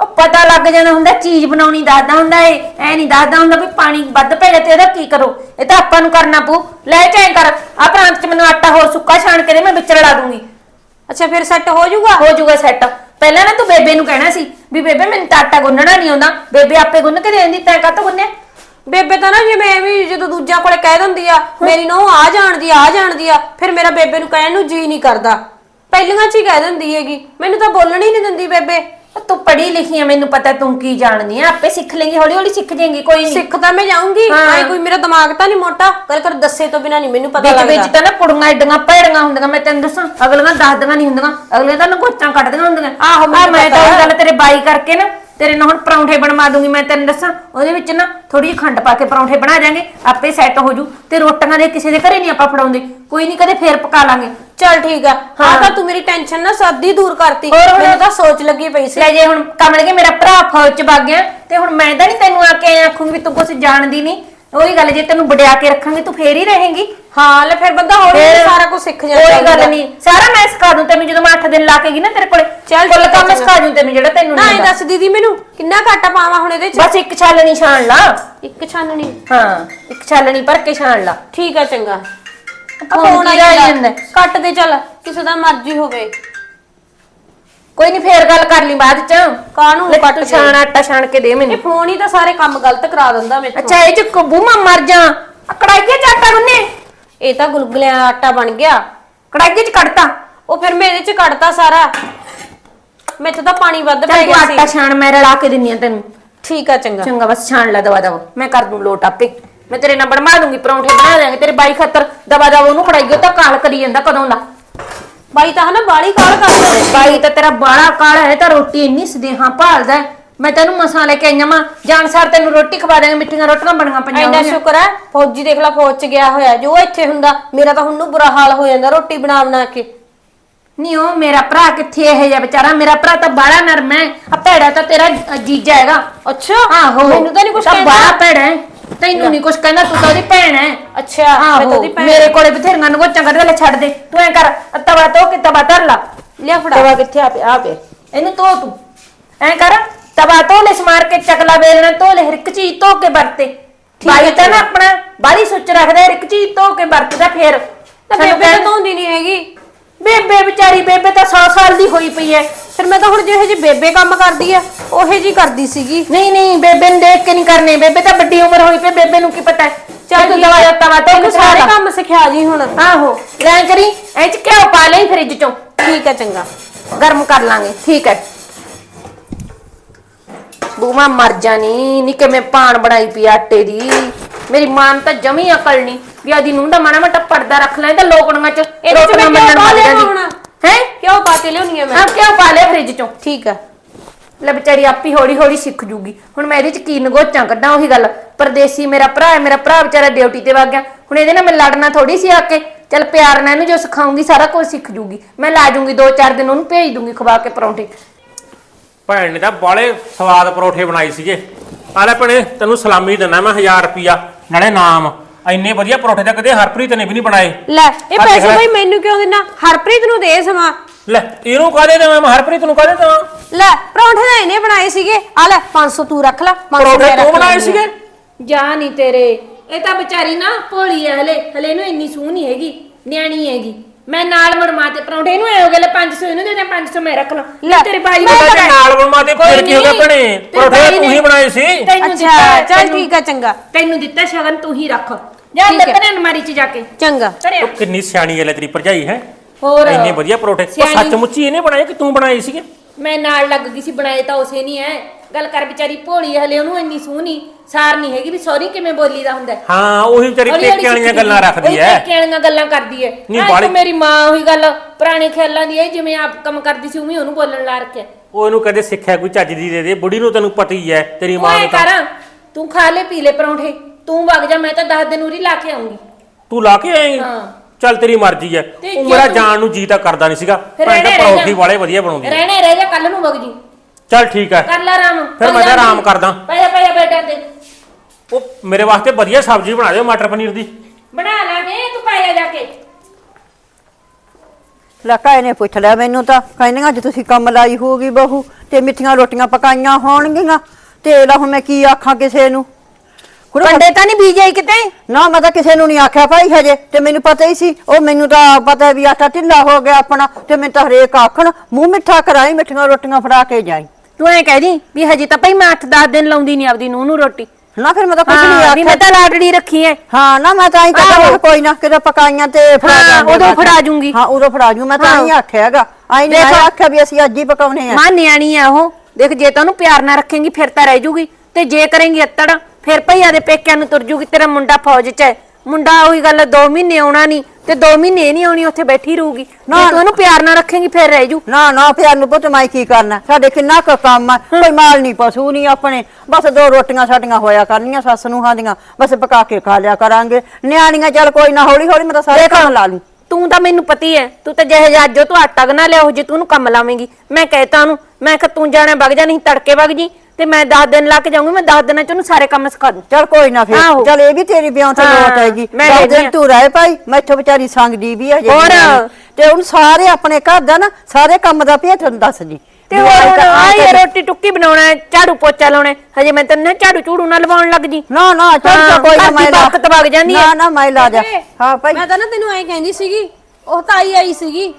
ਉਹ ਪਤਾ ਲੱਗ ਜਾਂਦਾ ਹੁੰਦਾ ਚੀਜ਼ ਬਣਾਉਣੀ ਦੱਸਦਾ ਹੁੰਦਾ ਏ ਐ ਨਹੀਂ ਦੱਸਦਾ ਹੁੰਦਾ ਵੀ ਪਾਣੀ ਵੱਧ ਪੈ ਗਿਆ ਤੇ ਇਹਦਾ ਕੀ ਕਰੋ? ਇਹ ਤਾਂ ਆਪਾਂ ਨੂੰ ਕਰਨਾ ਪਊ। ਲੈ ਚੈਂ ਕਰ ਆ ਪ੍ਰਾਂਤ 'ਚ ਮੈਨੂੰ ਆਟਾ ਹੋਰ ਸੁੱਕਾ ਛਾਣ ਕੇ ਦੇ ਮੈਂ ਵਿੱਚ ਰਲਾ ਦੂੰਗੀ। ਅੱਛਾ ਫਿਰ ਸੈੱਟ ਹੋ ਜਾਊਗਾ? ਹੋ ਜਾਊਗਾ ਸੈੱਟ ਪਹਿਲਾਂ ਨਾ ਤੂੰ ਬੇਬੇ ਨੂੰ ਕਹਿਣਾ ਸੀ ਵੀ ਬੇਬੇ ਮੈਨੂੰ ਤਾਂ ਆਟਾ ਗੁੰਨਣਾ ਨਹੀਂ ਆਉਂਦਾ। ਬੇਬੇ ਆਪੇ ਗੁੰਨ ਕੇ ਦੇ ਦਿੰਦੀ, ਤੈਂ ਕਾਹਤੋਂ ਗੁੰਨਿਆ? ਬੇਬੇ ਤਾਂ ਨਾ ਜਿਵੇਂ ਵੀ ਜਦੋਂ ਦੂਜਿਆਂ ਕੋਲੇ ਕਹਿ ਦਿੰਦੀ ਆ, ਮੇਰੀ ਨੂੰ ਆ ਜਾਣਦੀ ਆ ਆ ਜਾਣਦੀ ਆ, ਫਿਰ ਮੇਰਾ ਬੇਬੇ ਨੂੰ ਕਹਿਣ ਨੂੰ ਜੀ ਨਹੀਂ ਕਰਦਾ। ਪਹਿਲੀਆਂ 'ਚ ਹੀ ਕਹਿ ਦਿੰਦੀ ਹੈਗੀ। ਮੈਨੂੰ ਤਾਂ ਬੋਲਣ ਹੀ ਨਹੀਂ ਦਿੰਦੀ ਬੇਬੇ। ਉਹ ਤੂੰ ਪੜ੍ਹੀ ਲਿਖੀ ਆ ਮੈਨੂੰ ਪਤਾ ਤੂੰ ਕੀ ਜਾਣਦੀ ਆ ਆਪੇ ਸਿੱਖ ਲੇਂਗੀ ਹੌਲੀ ਹੌਲੀ ਸਿੱਖ ਜਾਏਂਗੀ ਕੋਈ ਨਹੀਂ ਸਿੱਖ ਤਾਂ ਮੈਂ ਜਾਊਂਗੀ ਹਾਂ। ਐ ਕੋਈ ਮੇਰਾ ਦਿਮਾਗ ਤਾਂ ਨਹੀਂ ਮੋਟਾ ਕਰ ਕਰ ਦੱਸੇ ਤੋਂ ਬਿਨਾ ਨਹੀਂ ਮੈਨੂੰ ਪਤਾ ਵਿੱਚ ਵਿੱਚ ਲੱਗਦਾ ਤਾਂ ਨਾ ਕੁੜੀਆਂ ਏਡੀਆਂ ਭੈੜੀਆਂ ਹੁੰਦੀਆਂ ਮੈਂ ਤੈਨੂੰ ਦੱਸਾਂ ਅਗਲੀਆਂ ਦੱਸਦੀਆਂ ਨਹੀਂ ਹੁੰਦੀਆਂ ਅਗਲੀਆਂ ਤਾਂ ਨਗੋਚਾਂ ਕੱਢਦੀਆਂ ਹੁੰਦੀਆਂ ਆਹੋ, ਮੈਂ ਤਾਂ। ਗੱਲ ਤੇਰੇ ਬਾਈ ਕਰਕੇ ਨਾ ਤੇਰੇ ਨਾਲ ਹੁਣ ਪਰੌਂਠੇ ਬਣਵਾ ਦੂੰਗੀ ਮੈਂ ਤੈਨੂੰ ਦੱਸਾਂ ਉਹਦੇ ਵਿੱਚ ਨਾ ਥੋੜੀ ਜਿਹੀ ਖੰਡ ਪਾ ਕੇ ਪਰੌਂਠੇ ਬਣਾ ਦਿਆਂਗੇ ਆਪੇ ਸੈੱਟ ਹੋ ਜੂ ਤੇ ਰੋਟੀਆਂ ਦੇ ਕਿਸੇ ਦੇ ਘਰੇ ਨਹੀਂ ਆਪਾਂ ਫੜਾਉਂਦੇ ਕੋਈ ਨਹੀਂ ਕਦੇ ਫੇਰ ਪਕਾ ਲਾਂਗੇ। ਚੱਲ ਠੀਕ ਆ ਹਾਂ। ਤਾਂ ਤੂੰ ਮੇਰੀ ਟੈਨਸ਼ਨ ਨਾ ਸਾਦੀ ਦੂਰ ਕਰਤੀ ਹੋਰ ਹੁਣ- ਮੈਨੂੰ ਤਾਂ ਸੋਚ ਲੱਗੀ ਪਈ ਸੀ। ਲੈ ਜੇ ਹੁਣ ਕਮਲ ਕੇ ਮੇਰਾ ਭਰਾ ਫੌਜ ਚ ਵਗ ਗਿਆ ਤੇ ਹੁਣ ਮੈਂ ਤਾਂ ਨਹੀਂ ਤੈਨੂੰ ਆ ਕੇ ਆਖੂੰਗੀ ਵੀ ਤੂੰ ਕੁਝ ਜਾਣਦੀ ਨਹੀਂ ਉਹੀ ਗੱਲ ਜੇ ਤੈਨੂੰ ਵਡਿਆ ਕੇ ਰੱਖਾਂਗੇ ਤੂੰ ਫੇਰ ਹੀ ਰਹੇਂਗੀ। ਹਾਂ ਲੈ ਫਿਰ ਬੰਦਾ ਹੌਲੀ ਹੌਲੀ ਸਾਰਾ ਕੁਝ ਸਿੱਖ ਜਾਂਦਾ ਕੋਈ ਗੱਲ ਹੁੰਦਾ। ਨਹੀਂ। ਸਾਰਾ ਮੈਂ ਸਿਖਾ ਦੂੰ ਤੈਨੂੰ ਜਦੋਂ ਮੈਂ 8 ਦਿਨ ਲਾ ਕੇ ਗਈ ਨਾ ਤੇਰੇ ਕੋਲੇ ਚੱਲ ਠੀਕ ਆ, ਕੰਮ ਚੰਗਾ। ਸਿਖਾ ਦੂੰ ਤੈਨੂੰ ਜਿਹੜਾ ਤੈਨੂੰ ਨਾ ਨਹੀਂ ਇਹ ਆਉਂਦਾ ਦੱਸ ਦੀਦੀ ਮੈਨੂੰ ਕਿੰਨਾ ਘਾਟਾ ਪਾਵਾਂ ਹੁਣ ਇਹਦੇ 'ਚ? ਬਸ ਇੱਕ ਛਾਲਣੀ ਛਾਣ ਲਾ। ਇੱਕ ਛਾਨਣੀ ਹਾਂ ਇੱਕ ਛਾਲਣੀ ਭਰ ਕੇ ਛਾਣ ਲਾ। ਠੀਕ ਆ ਚੰਗਾ। ਫੋਨ ਆਈ ਜਾਂਦਾ? ਕੱਟ ਦੇ ਚੱਲ ਕਿਸੇ ਦਾ ਮਰਜ਼ੀ ਹੋਵੇ। ਕੋਈ ਨਹੀਂ ਫੇਰ ਗੱਲ ਕਰ ਲਈ ਬਾਅਦ ਚ। ਕਾਹਨੂੰ ਲੈ ਕੱਟ ਦੇ? ਛਾਣ ਆਟਾ ਛਾਣ ਕੇ ਦੇ ਇਹ ਮੈਨੂੰ ਫੋਨ ਹੀ ਤਾਂ ਸਾਰੇ ਕੰਮ ਗਲਤ ਕਰਾ ਦਿੰਦਾ ਮੈਥੋਂ ਅੱਛਾ ਇਹ ਚ ਕਬੂਮਾ ਮਰ ਜਾ। ਕੜਾਈਏ ਚ ਆਟਾ ਗੁੰਨੇ। ਇਹ ਤਾਂ ਗੁਲਗੁਲਿਆਂ ਦਾ ਆਟਾ ਬਣ ਗਿਆ। ਕੜਾਈਏ ਚ ਕੱਢਤਾ। ਉਹ ਫਿਰ ਮੈਂ ਇਹਦੇ 'ਚ ਕੱਢਤਾ ਸਾਰਾ। ਮੈਥੋਂ ਤਾਂ ਪਾਣੀ ਵੱਧ ਪੈ ਚੱਲ ਤੂੰ ਗਿਆ ਆਟਾ ਸੀ ਛਾਣ ਮੈਂ ਰਲਾ ਕੇ ਦਿੰਨੀ ਆ ਤੈਨੂੰ। ਠੀਕ ਆ ਚੰਗਾ। ਚੰਗਾ ਬਸ ਛਾਣ ਲੈ ਦਵਾ ਦਵਾ। ਮੈਂ ਕਰ ਦੂੰ ਲੋਟ ਆਪੇ। ਮੈਂ ਤੇਰੇ ਨਾਲ ਬਣਵਾ ਦੂੰਗੀ ਪਰੌਂਠੇ ਬਣਾ ਦੇਾਂਗੇ ਤੇਰੇ ਬਾਈ ਖਾਤਰ ਦਵਾ ਦਵਾ ਉਹਨੂੰ ਖੜਾਈਓ ਤਾਂ ਕਾਲ ਕਰੀ ਜਾਂਦਾ ਕਦੋਂ ਦਾ। ਬਾਈ ਤਾਂ ਹਨਾ ਬਾਲੀ ਕਾਲ ਕਰਦਾ। ਬਾਈ ਤਾਂ ਤੇਰਾ ਬਾਲਾ ਕਾਲਾ ਹੈ ਤਾਂ ਰੋਟੀ ਇੰਨੀ ਸਦੇਹਾਂ ਭਾਲਦਾ ਹੈ। ਮੈਂ ਤੈਨੂੰ ਮਸਾਂ ਲੈ ਕੇ ਆਈਆਂ ਮਾਂ। ਜਾਨਸਾਰ ਤੈਨੂੰ ਰੋਟੀ ਖਵਾ ਦਾਂਗੇ ਮਿੱਠੀਆਂ ਰੋਟੀਆਂ ਬਣੀਆਂ ਪਈਆਂ ਐਂਡਾ ਹੋਣਗੀਆਂ। ਸ਼ੁਕਰ ਹੈ ਫੌਜੀ ਦੇਖ ਲਾ ਫੌਜ 'ਚ ਗਿਆ ਹੋਇਆ ਜੋ ਇੱਥੇ ਹੁੰਦਾ ਮੇਰਾ ਤਾਂ ਹੁਣ ਨੂੰ ਬੁਰਾ ਹਾਲ ਹੋ ਜਾਂਦਾ ਰੋਟੀ ਬਣਾ ਬਣਾ ਕੇ। ਨਹੀਂ ਉਹ ਮੇਰਾ ਭਰਾ ਕਿੱਥੇ ਇਹ ਜਿਹਾ ਵਿਚਾਰਾ? ਮੇਰਾ ਭਰਾ ਤਾਂ ਬਾਲਾ ਨਰਮ ਹੈ। ਆ ਭੈੜਾ ਤਾਂ ਤੇਰਾ ਅ, ਜੀਜਾ ਹੈਗਾ। ਅੱਛਾ ਆਹੋ। ਮੈਨੂੰ ਤਾਂ ਨਹੀਂ ਕੁਝ ਤਾਂ ਕਹਿੰਦਾ। ਬਾਲਾ ਭੈੜਾ ਹੈ। ਤੈਨੂੰ ਨਹੀਂ ਕੁਝ ਕਹਿੰਦਾ ਤੂੰ ਤਾਂ ਉਹਦੀ ਭੈਣ ਹੈ। ਅੱਛਾ ਮੈਂ ਤਾਂ ਆਹੋ। ਉਹਦੀ ਭੈਣ। ਮੇਰੇ ਕੋਲੇ ਬਥੇਰੀਆਂ ਨਗੋਚਾਂ ਕੱਢ ਲੈ ਛੱਡ ਦੇ। ਤੂੰ ਐ ਕਰ ਤਵਾ ਧੋ ਕੇ ਤਵਾ ਧਰ ਲਾ। ਲਿਆ ਫੜਾ। ਤਵਾ ਕਿੱਥੇ ਆ ਪਿਆ? ਆ ਪਿਆ। ਇਹਨੂੰ ਧੋ ਤੂੰ। ਐ ਕਰ। ਤਵਾ ਧੋ ਲੈ ਸਮਾਰ ਕੇ ਚਕਲਾ ਵੇਲਣਾ ਧੋ ਲੈ ਹਰ ਇੱਕ ਚੀਜ਼ ਧੋ ਕੇ ਵਰਤੇ। ਬਾਈ ਤਾਂ ਨਾ। ਆਪਣਾ ਬਾਲੀ ਸੁੱਚ ਰੱਖਦਾ ਹਰ ਇੱਕ ਚੀਜ਼ ਧੋ ਕੇ ਵਰਤਦਾ ਫੇਰ। ਤਾਂ ਸਾਨੂੰ ਬੇਬੇ ਤਾਂ ਕਹਿਣ- ਧੋਂਦੀ ਨਹੀਂ ਹੈਗੀ। ਬੇਬੇ ਵਿਚਾਰੀ ਬੇਬੇ ਤਾਂ 100 ਸਾਲ ਦੀ ਹੋਈ ਪਈ ਐ। ਫਿਰ ਮੈਂ ਤਾਂ ਹੁਣ ਜਿਹੇ ਜੀ ਬੇਬੇ ਕੰਮ ਕਰਦੀ ਆ ਉਹੇ ਜੀ ਕਰਦੀ ਸੀਗੀ। ਨਹੀਂ ਨਹੀਂ ਬੇਬੇ ਨੂੰ ਦੇਖ ਕੇ ਨਹੀਂ ਕਰਨੇ। ਬੇਬੇ ਤਾਂ ਵੱਡੀ ਉਮਰ ਹੋਈ ਪਈ ਬੇਬੇ ਨੂੰ ਕੀ ਪਤਾ ਹੈ ਚੱਲ ਤੂੰ ਦਵਾ। ਤਵਾ ਧੋ ਕੇ ਤੈਨੂੰ ਸਾਰੇ ਸਾਰੇ ਕੰਮ ਸਿਖਿਆ ਜੀ ਹੁਣ। ਆਹੋ ਲੈ ਕਰੀ। ਐ ਚ ਘਿਓ ਪਾ ਲਈ ਫ੍ਰਿਜ ਚੋਂ। ਠੀਕ ਹੈ ਚੰਗਾ। ਗਰਮ ਕਰ ਲਾਂਗੇ। ਠੀਕ ਹੈ ਬੂਮਾ ਮਰ ਜਾਣੀ ਨੀ ਕਿਵੇਂ ਪਾਣ ਬਣਾਈ ਪਈ ਆਟੇ ਦੀ। ਮੇਰੀ ਮਾਂ ਨੂੰ ਤਾਂ ਜਮੀ ਅਕਲ ਨਹੀਂ ਵੀ ਆਦੀ ਨੂੰ ਦਾ ਮਾੜਾ ਮੋਟਾ ਪਰਦਾ ਰੱਖ ਲੈ ਤਾਂ ਲੋਕਣੀਆਂ ਚ। ਇਹਦੇ ਚ ਮੈਂ ਮੰਨਣ ਜਾਂਦੀ ਹੈ? ਕਿਉਂ ਪਾ ਕੇ ਲਿਆਉਣੀ ਆ ਮੈਂ? ਹਾਂ ਕਿਉਂ ਪਾ ਲਿਆ ਫ੍ਰਿਜ ਚੋਂ? ਠੀਕ ਆ। ਲੈ ਵਿਚਾਰੀ ਆਪੀ ਹੌਲੀ ਹੌਲੀ ਸਿੱਖ ਜੂਗੀ। ਹੁਣ ਮੈਂ ਇਹਦੇ ਚ ਕੀ ਨਗੋਚਾਂ ਕੱਢਾਂ ਉਹੀ ਗੱਲ। ਪਰਦੇਸੀ ਮੇਰਾ ਭਰਾ ਹੈ ਮੇਰਾ ਭਰਾ ਵਿਚਾਰਾ ਡਿਊਟੀ ਤੇ ਵਗ ਗਿਆ। ਹੁਣ ਇਹਦੇ ਨਾਲ ਮੈਂ ਲੜਨਾ ਥੋੜੀ ਸੀ ਆ ਕੇ। ਚੱਲ ਪਿਆਰ ਨਾਲ ਇਹਨੂੰ ਜੋ ਸਿਖਾਉਂਗੀ ਸਾਰਾ ਕੁਝ ਸਿੱਖ ਜੂਗੀ। ਮੈਂ ਲਾ ਜੂੰਗੀ ਦੋ ਚਾਰ ਦਿਨ ਉਹਨੂੰ ਭੇਜ ਦੂੰਗੀ ਖਵਾ ਕੇ ਪਰੌਂਠੇ। ਭੈਣ ਨੇ ਤਾਂ ਬਾਲੇ ਸਵਾਦ ਪਰੋਠੇ ਬਣਾਈ ਸੀਗੇ। ਆ ਲੈ ਭੈਣੇ ਤੈਨੂੰ ਸਲਾਮੀ ਦਿੰਦਾ ਮੈਂ 1000 ਰੁਪਿਆ ਨਾਲੇ ਨਾਮ ਇੰਨੇ ਵਧੀਆ ਪਰੋਠੇ ਤਾਂ ਕਦੇ ਹਰਪ੍ਰੀਤ ਨੇ ਵੀ ਨਹੀਂ ਬਣਾਏ। ਲੈ ਇਹ ਦੇਖ ਪੈਸੇ ਲੈ। ਬਈ ਮੈਨੂੰ ਕਿਉਂ ਦਿੰਨਾ ਹਰਪ੍ਰੀਤ ਨੂੰ ਦੇ ਸਮਾਂ। ਲੈ ਇਹਨੂੰ ਕਾਹਦੇ ਦੇਵਾਂ? ਮੈਂ ਹਰਪ੍ਰੀਤ ਨੂੰ ਕਾਹਦੇ ਦੇਵਾਂ? ਲੈ ਪਰੌਂਠੇ ਤਾਂ ਇਹਨੇ ਬਣਾਏ ਸੀਗੇ। ਆ ਲੈ 500 ਤੂੰ ਰੱਖ ਲੈ 500 ਪਰੌਠੇ ਮੈਂ ਤੂੰ ਬਣਾਏ ਲੈਂਦੀ ਸੀਗੇ? ਹਾਂ। ਜਾ ਨਹੀਂ ਤੇਰੇ। ਇਹ ਤਾਂ ਵਿਚਾਰੀ ਨਾ ਭੋਲੀ ਐ ਹਲੇ। ਹਲੇ ਇਹਨੂੰ ਇੰਨੀ ਸੂਹ ਨਹੀਂ ਹੈਗੀ ਨਿਆਣੀ ਹੈਗੀ। ਮੈਂ ਨਾਲ ਮੜਮਾ ਤੇ ਪਰੌਂਠੇ ਇਹਨੂੰ ਐ ਹੋ ਗਿਆ ਲੈ 500 ਇਹਨੂੰ ਦੇ ਦੇ 500 ਮੈਂ ਰੱਖ ਲਾਂ ਲੈ ਤੇਰੇ ਮੈਂ ਨੂੰ ਤਾਂ ਨਾਲ ਬਣਵਾ ਦੇ ਫਿਰ ਕੀ ਹੋ ਗਿਆ ਭੈਣੇ? ਪਰੌਠੇ ਤੂੰ ਹੀ ਬਣਾਏ ਸੀ। ਤੈਨੂੰ ਅੱਛਾ ਚੱਲ ਤੈਨੂੰ- ਠੀਕ ਆ ਚੰਗਾ। ਤੈਨੂੰ ਦਿੱਤਾ ਸ਼ਗਨ ਤੂੰ ਹੀ ਰੱਖ। ਜਾ ਠੀਕ ਹੈ। ਅੰਦਰ ਅਲਮਾਰੀ 'ਚ ਜਾ ਕੇ। ਚੰਗਾ। ਧਰਿਆ। ਉਹ ਕਿੰਨੀ ਸਿਆਣੀ ਹੈ ਤੇਰੀ ਭਰਜਾਈ ਹੈ? ਹੋਰ। ਇੰਨੇ ਵਧੀਆ ਪਰੌਠੇ। ਉਹ ਸਿਆਣੀ- ਸੱਚਮੁੱਚੀ ਇਹਨੇ ਬਣਾਏ ਕਿ ਤੂੰ ਬਣਾਏ ਸੀਗੇ? ਮੈਂ ਨਾਲ ਲੱਗ ਗਈ ਸੀ ਬਣਾਏ ਤਾਂ ਉਸੇ ਨਹੀਂ ਐ। ਗੱਲ ਕਰ ਵਿਚਾਰੀ ਭੋਲੀ ਹਲੇ ਉਹਨੂੰ ਇੰਨੀ ਸੂਹ ਨਹੀਂ ਸਾਰ ਨਹੀਂ ਹੈਗੀ ਵੀ ਸੌਰੀ ਕਿਵੇਂ ਬੋਲੀਦਾ ਹੁੰਦਾ ਹੈ। ਹਾਂ ਉਹੀ ਵਿਚਾਰੀ ਹੌਲੀ ਹੌਲੀ ਪੇਕੇ ਵਾਲੀਆਂ ਸਿੱਖਦੀ ਗੱਲਾਂ ਹੈ। ਰੱਖਦੀ ਉਹੀ ਐ ਪੇਕੇ ਵਾਲੀਆਂ ਗੱਲਾਂ ਕਰਦੀ ਐ ਨਹੀਂ, ਹਾਂ, ਬਾਹਲੀ- ਇੱਕ ਮੇਰੀ ਮਾਂ ਉਹੀ ਗੱਲ ਪੁਰਾਣੇ ਖਿਆਲਾਂ ਦੀ ਐ ਜਿਵੇਂ ਆਪ ਕੰਮ ਕਰਦੀ ਸੀ ਉਵੇਂ ਉਹਨੂੰ ਬੋਲਣ ਲਾ ਰੱਖਿਆ ਉਹ ਇਹਨੂੰ ਕਦੇ ਸਿੱਖਿਆ ਕੋਈ ਚੱਜ ਦੀ ਦੇ ਦੇ ਬੁੜੀ ਨੂੰ ਤੈਨੂੰ ਪਤਾ ਹੀ ਐ ਤੇਰੀ ਮਾਂ ਨੂੰ ਤਾਂ ਕਰ ਤੂੰ ਖਾ ਲੈ ਪੀ ਲੈ ਪਰੌਂਠੇ ਤੂੰ ਵਗ ਜਾ ਮੈਂ ਤਾਂ 10 ਦਿਨ ਉਰੀ ਲਾ ਕੇ ਆਉਂਗੀ ਤੂੰ ਲਾ ਕੇ ਆਏਂਗੀ ਹਾਂ। ਚੱਲ ਤੇਰੀ ਮਰਜ਼ੀ ਐ ਤੇ ਉਹ ਜੇ ਮੇਰਾ ਤੂੰ- ਜਾਣ ਨੂੰ ਜੀ ਤਾਂ ਕਰਦਾ ਨਹੀਂ ਸੀਗਾ ਫਿਰ ਭੈਣ ਤਾਂ ਰਹਿਣੇ ਰਹਿ ਪਰੌਠੀ। ਵਾਲੇ ਵਧੀਆ ਬਣਾਉਂਦੀ ਐ। ਰਹਿਣੇ ਰਹਿ ਜਾ ਕੱਲ ਨੂੰ ਵਗ ਜੀ ਚੱਲ ਠੀਕ ਐ ਕਰ ਲੈ ਆਰਾਮ ਫਿਰ ਮੈਂ ਤਾਂ ਆਰਾਮ ਕਰਦਾ। ਪਿਆ ਪਿਆ ਬੈਠਾ ਤੇ। ਉਹ ਮੇਰੇ ਵਾਸਤੇ ਵਧੀਆ ਸਬਜ਼ੀ ਬਣਾ ਦਿਓ ਮਟਰ ਪਨੀਰ ਦੀ। ਬਣਾ ਲਾਂਗੇ ਤੂੰ ਪਾਇਆ ਜਾ ਕੇ। ਲੱਕਾ ਇਹਨੇ ਪੁੱਛ ਲਿਆ ਮੈਨੂੰ ਤਾਂ? ਕਹਿੰਦੀਆਂ ਅੱਜ ਤੁਸੀਂ ਕੰਮ ਲਾਈ ਹੋਊਗੀ ਬਹੂ ਤੇ ਮਿੱਠੀਆਂ ਰੋਟੀਆਂ ਪਕਾਈਆਂ ਹੋਣਗੀਆਂ। ਤੇ ਲੈ ਹੁਣ ਮੈਂ ਕੀ ਆਖਾਂ ਕਿਸੇ ਨੂੰ? ਕੁੜੇ ਕੰਡੇ ਤਾਂ ਨਹੀਂ ਬੀਜੇ ਕਿਤੇ? ਨਾ ਮੈਂ ਤਾਂ ਕਿਸੇ ਨੂੰ ਨਹੀਂ ਆਖਿਆ ਭਾਈ ਹਜੇ ਤੇ ਮੈਨੂੰ ਪਤਾ ਹੀ ਸੀ। ਉਹ ਮੈਨੂੰ ਤਾਂ ਪਤਾ ਵੀ ਆਟਾ ਢਿੱਲਾ ਹੋ ਗਿਆ ਆਪਣਾ ਤੇ ਮੈਨੂੰ ਤਾਂ ਹਰੇਕ ਆਖਣ ਮੂੰਹ ਮਿੱਠਾ ਕਰਾਈ ਮਿੱਠੀਆਂ ਰੋਟੀਆਂ ਫੜਾ ਕੇ ਜਾਈ। ਤੂੰ ਐ ਕਹਿ ਦੀ ਵੀ ਹਜੇ ਤਾਂ ਭਈ ਮੈਂ 8-10 ਦਿਨ ਲਾਉਂਦੀ ਨਹੀਂ ਆਪਦੀ ਨੂੰਹ ਨੂੰ ਰੋਟੀ ਨਾ ਫਿਰ ਮੈਂ ਤਾਂ ਕੁਝ ਹਾਂ ਨਹੀਂ ਵੀ ਮੈਂ ਤਾਂ ਲਾਡੜੀ ਰੱਖੀ ਐ ਹਾਂ ਨਾ ਮੈਂ ਤਾਂ ਹੀ ਕਹਿੰਦਾ ਆਹੋ। ਕੋਈ ਨਾ ਕਿਤੇ ਪਕਾਈਆਂ ਤੇ ਫੜਾ ਹਾਂ, ਜਾਾਂਗੇ ਉਦੋਂ। ਫੜਾ ਜੂੰਗੀ। ਹਾਂ ਉਦੋਂ ਫੜਾ ਜੂ ਮੈਂ ਤਾਂ ਹੀ ਹਾਂ। ਆਖਿਆ ਹੈਗਾ ਆਈ ਨਹੀਂ ਦੇਖੋ। ਆਖਿਆ ਵੀ ਅਸੀਂ ਅੱਜ ਹੀ ਪਕਾਉਣੇ ਆ ਮਾਂ ਨਿਆਣੀ ਆ ਉਹ ਦੇਖ ਜੇ ਤਾਂ ਉਹਨੂੰ ਪਿਆਰ ਨਾਲ ਰੱਖੇਂਗੀ ਫਿਰ ਤਾਂ ਰਹਿ ਜੂਗੀ ਤੇ ਜੇ ਕਰੇਂਗੀ ਅੱਤੜ ਫਿਰ ਭਈਆ ਦੇ ਪੇਕਿਆਂ ਨੂੰ ਤੁਰ ਜੂਗੀ ਤੇਰਾ ਮੁੰਡਾ ਫੌਜ 'ਚ ਹੈ ਮੁੰਡਾ ਉਹੀ ਗੱਲ 2 ਮਹੀਨੇ ਆਉਣਾ ਨਹੀਂ ਤੇ 2 ਮਹੀਨੇ ਨਹੀਂ ਆਉਣੀ ਉੱਥੇ ਬੈਠੀ ਰਹੂਗੀ। ਨਾ। ਤੂੰ ਉਹਨੂੰ ਪਿਆਰ ਨਾਲ ਰੱਖੇਂਗੀ ਫਿਰ ਰਹਿ ਜੂ। ਨਾ ਨਾ ਪਿਆਰ ਨੂੰ ਪੁੱਤ ਮੈਂ ਕੀ ਕਰਨਾ? ਸਾਡੇ ਕਿੰਨਾ ਕੁ ਕੰਮ ਆ। ਕੋਈ ਮਾਲ ਨਹੀਂ ਪਸ਼ੂ ਨਹੀਂ ਆਪਣੇ। ਬਸ ਦੋ ਰੋਟੀਆਂ ਸਾਡੀਆਂ ਹੋਇਆ ਕਰਨੀਆਂ ਸੱਸ ਨੂੰ ਦੀਆਂ। ਬਸ ਪਕਾ ਕੇ ਖਾ ਲਿਆ ਕਰਾਂਗੇ। ਨਿਆਣੀਆਂ ਚੱਲ ਕੋਈ ਨਾ ਹੌਲੀ ਹੌਲੀ ਮੈਂ ਤਾਂ ਸਾਰੇ ਕੰਮ ਲਾ ਲੂੰ। ਤੂੰ ਤਾਂ ਮੈਨੂੰ ਪਤੀ ਐ। ਤੂੰ ਤਾਂ ਜਿਹੇ ਅੱਜ ਤੂੰ ਆਟਾ ਗਨਾ ਲਿਆ ਉਹ ਜੇ ਤੂੰ ਉਹਨੂੰ ਕੰਮ ਲਾਵੇਂਗੀ। ਮੈਂ ਕਹਿਤਾ ਉਹਨੂੰ ਮੈਂ ਕਿ ਤੂੰ ਜਾਣਾ ਵਗ ਜਾ ਨਹੀਂ ਤੜਕੇ ਵਗ ਜੀ। ਤੇ ਮੈਂ 10 ਦਿਨ ਲਾ ਕੇ ਜਾਊਂਗੀ ਮੈਂ 10 ਦਿਨਾਂ ਚ ਉਹਨੂੰ ਸਾਰੇ ਕੰਮ ਸਿਖਾ ਦੂੰ ਚੱਲ ਕੋਈ ਨਾ ਫਿਰ ਆਹੋ। ਚੱਲ ਇਹ ਵੀ ਤੇਰੀ ਵਿਆਹ ਤੇ ਹਾਂ, ਲੋਟ ਹੈਗੀ ਮੈਂ ਦਸ ਲੈਂਦੀ ਦਿਨ ਆ। ਤੂੰ ਰਹਿ ਭਾਈ ਮੈਥੋਂ ਵਿਚਾਰੀ ਸੰਗਦੀ ਵੀ ਹੈ ਹੋਰ? ਤੇ ਹੁਣ ਸਾਰੇ ਆਪਣੇ ਘਰ ਦਾ ਨਾ ਸਾਰੇ ਕੰਮ ਦਾ ਭੇਤ ਤੁਹਾਨੂੰ ਦੱਸ ਜੀ ਤੇ ਹੋਰ ਹੁਣ ਆਈ ਰੋਟੀ ਟੁੱਕੀ ਬਣਾਉਣਾ ਹੈ, ਝਾੜੂ ਪੋਚਾ ਲਾਉਣਾ ਹੈ। ਹਜੇ ਮੈਂ ਤੈਨੂੰ ਨਾ ਝਾੜੂ ਝੂੜੂ ਨਾਲ ਲਵਾਉਣ ਲੱਗ ਜੀ ਨਾ ਨਾ ਚੱਲ ਹਾਂ, ਚੱਲ ਕੋਈ ਨਾ ਘਰ ਦੀ ਮੈਂ ਲਾ ਬਰਕਤ ਵਗ ਜਾਂਦੀ ਹੈ। ਨਾ ਨਾ ਮੈਂ ਲਾ ਜਾ ਹਾਂ ਭਾਈ ਮੈਂ ਤਾਂ ਨਾ ਤੈਨੂੰ ਐਂ ਕਹਿੰਦੀ ਸੀਗੀ ਉਹ ਤਾਈ ਆਈ ਸੀਗੀ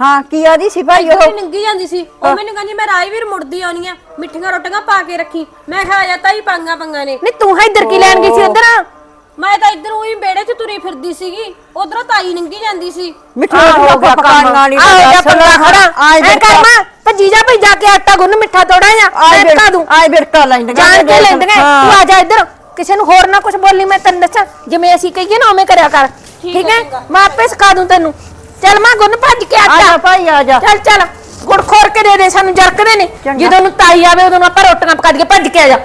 ਹਾਂ ਕੀ ਆਦੀ ਸੀ ਭਾਈ ਉਹ? ਨੰਗੀ ਜਾਂਦੀ ਸੀ। ਉਹ ਮੈਨੂੰ ਕਹਿੰਦੀ ਮੈਂ ਰਾਜਵੀਰ ਮੁੜਦੀ ਆਉਣੀ ਆ। ਮਿੱਠੀਆਂ ਰੋਟੀਆਂ ਪਾ ਕੇ ਰੱਖੀ। ਮੈਂ ਆ ਜਾ ਤਾਈ ਪੰਗਾ ਪੰਗਾ ਨੇ। ਨਹੀਂ ਤੂੰ ਹੈ ਇੱਧਰ ਕੀ ਲੈਣ ਗਈ ਸੀ ਉਧਰ? ਮੈਂ ਤਾਂ ਇੱਧਰ ਉਹੀ ਵਿਹੜੇ 'ਚ ਤੁਰੀ ਫਿਰਦੀ ਸੀਗੀ। ਉਧਰੋਂ ਤਾਈ ਨੰਗੀ ਜਾਂਦੀ ਸੀ। ਮਿੱਠੀ ਰੋਟੀ ਪਕਾਉਣ ਵਾਲੀ ਆਹ ਜਾ ਪੰਗਾ ਖੜਾ। ਆਏ ਐ ਕਰ ਮੈਂ ਭੱਜੀ ਜਾ ਭਈ ਜਾ ਕੇ ਆਟਾ ਗੁੰਨ ਮਿੱਠਾ ਤੋੜਾ ਜਾਂ ਮੈਂ ਕਾ ਦੂੰ। ਆਏ ਬਿਰਕਾ ਲੈਂਦੀਆਂ ਜਾਣ ਕੇ ਲੈਂਦੀਆਂ ਤੂੰ ਆ ਜਾ ਇੱਧਰ। ਕਿਸੇ ਨੂੰ ਹੋਰ ਨਾ ਕੁਝ ਬੋਲੀ ਮੈਂ ਤੈਨੂੰ ਦੱਸਾਂ। ਜਿਵੇਂ ਅਸੀਂ ਕਹੀਏ ਨਾ ਉਵੇਂ ਕਰਿਆ ਕਰ। ਠੀਕ ਹੈ? ਮੈਂ ਆਪੇ ਸਿਖਾ ਦੂੰ ਤੈਨੂੰ। ਚੱਲ ਮੈਂ ਗੁੰਨ ਭੱਜ ਕੇ ਆ ਜਾ। ਆਟਾ ਭਾਈ ਆ ਜਾ। ਚੱਲ ਚੱਲ। ਗੁੜ ਖੋਰ ਕੇ ਦੇ ਦੇ ਸਾਨੂੰ ਜਰਕਦੇ ਨੇ ਚੰਗਾ। ਜਦੋਂ ਨੂੰ ਤਾਈ ਆਵੇ ਉਦੋਂ ਨੂੰ ਆਪਾਂ ਰੋਟੀਆਂ ਪਕਾ ਦਈਏ ਭੱਜ ਕੇ ਆ ਜਾ।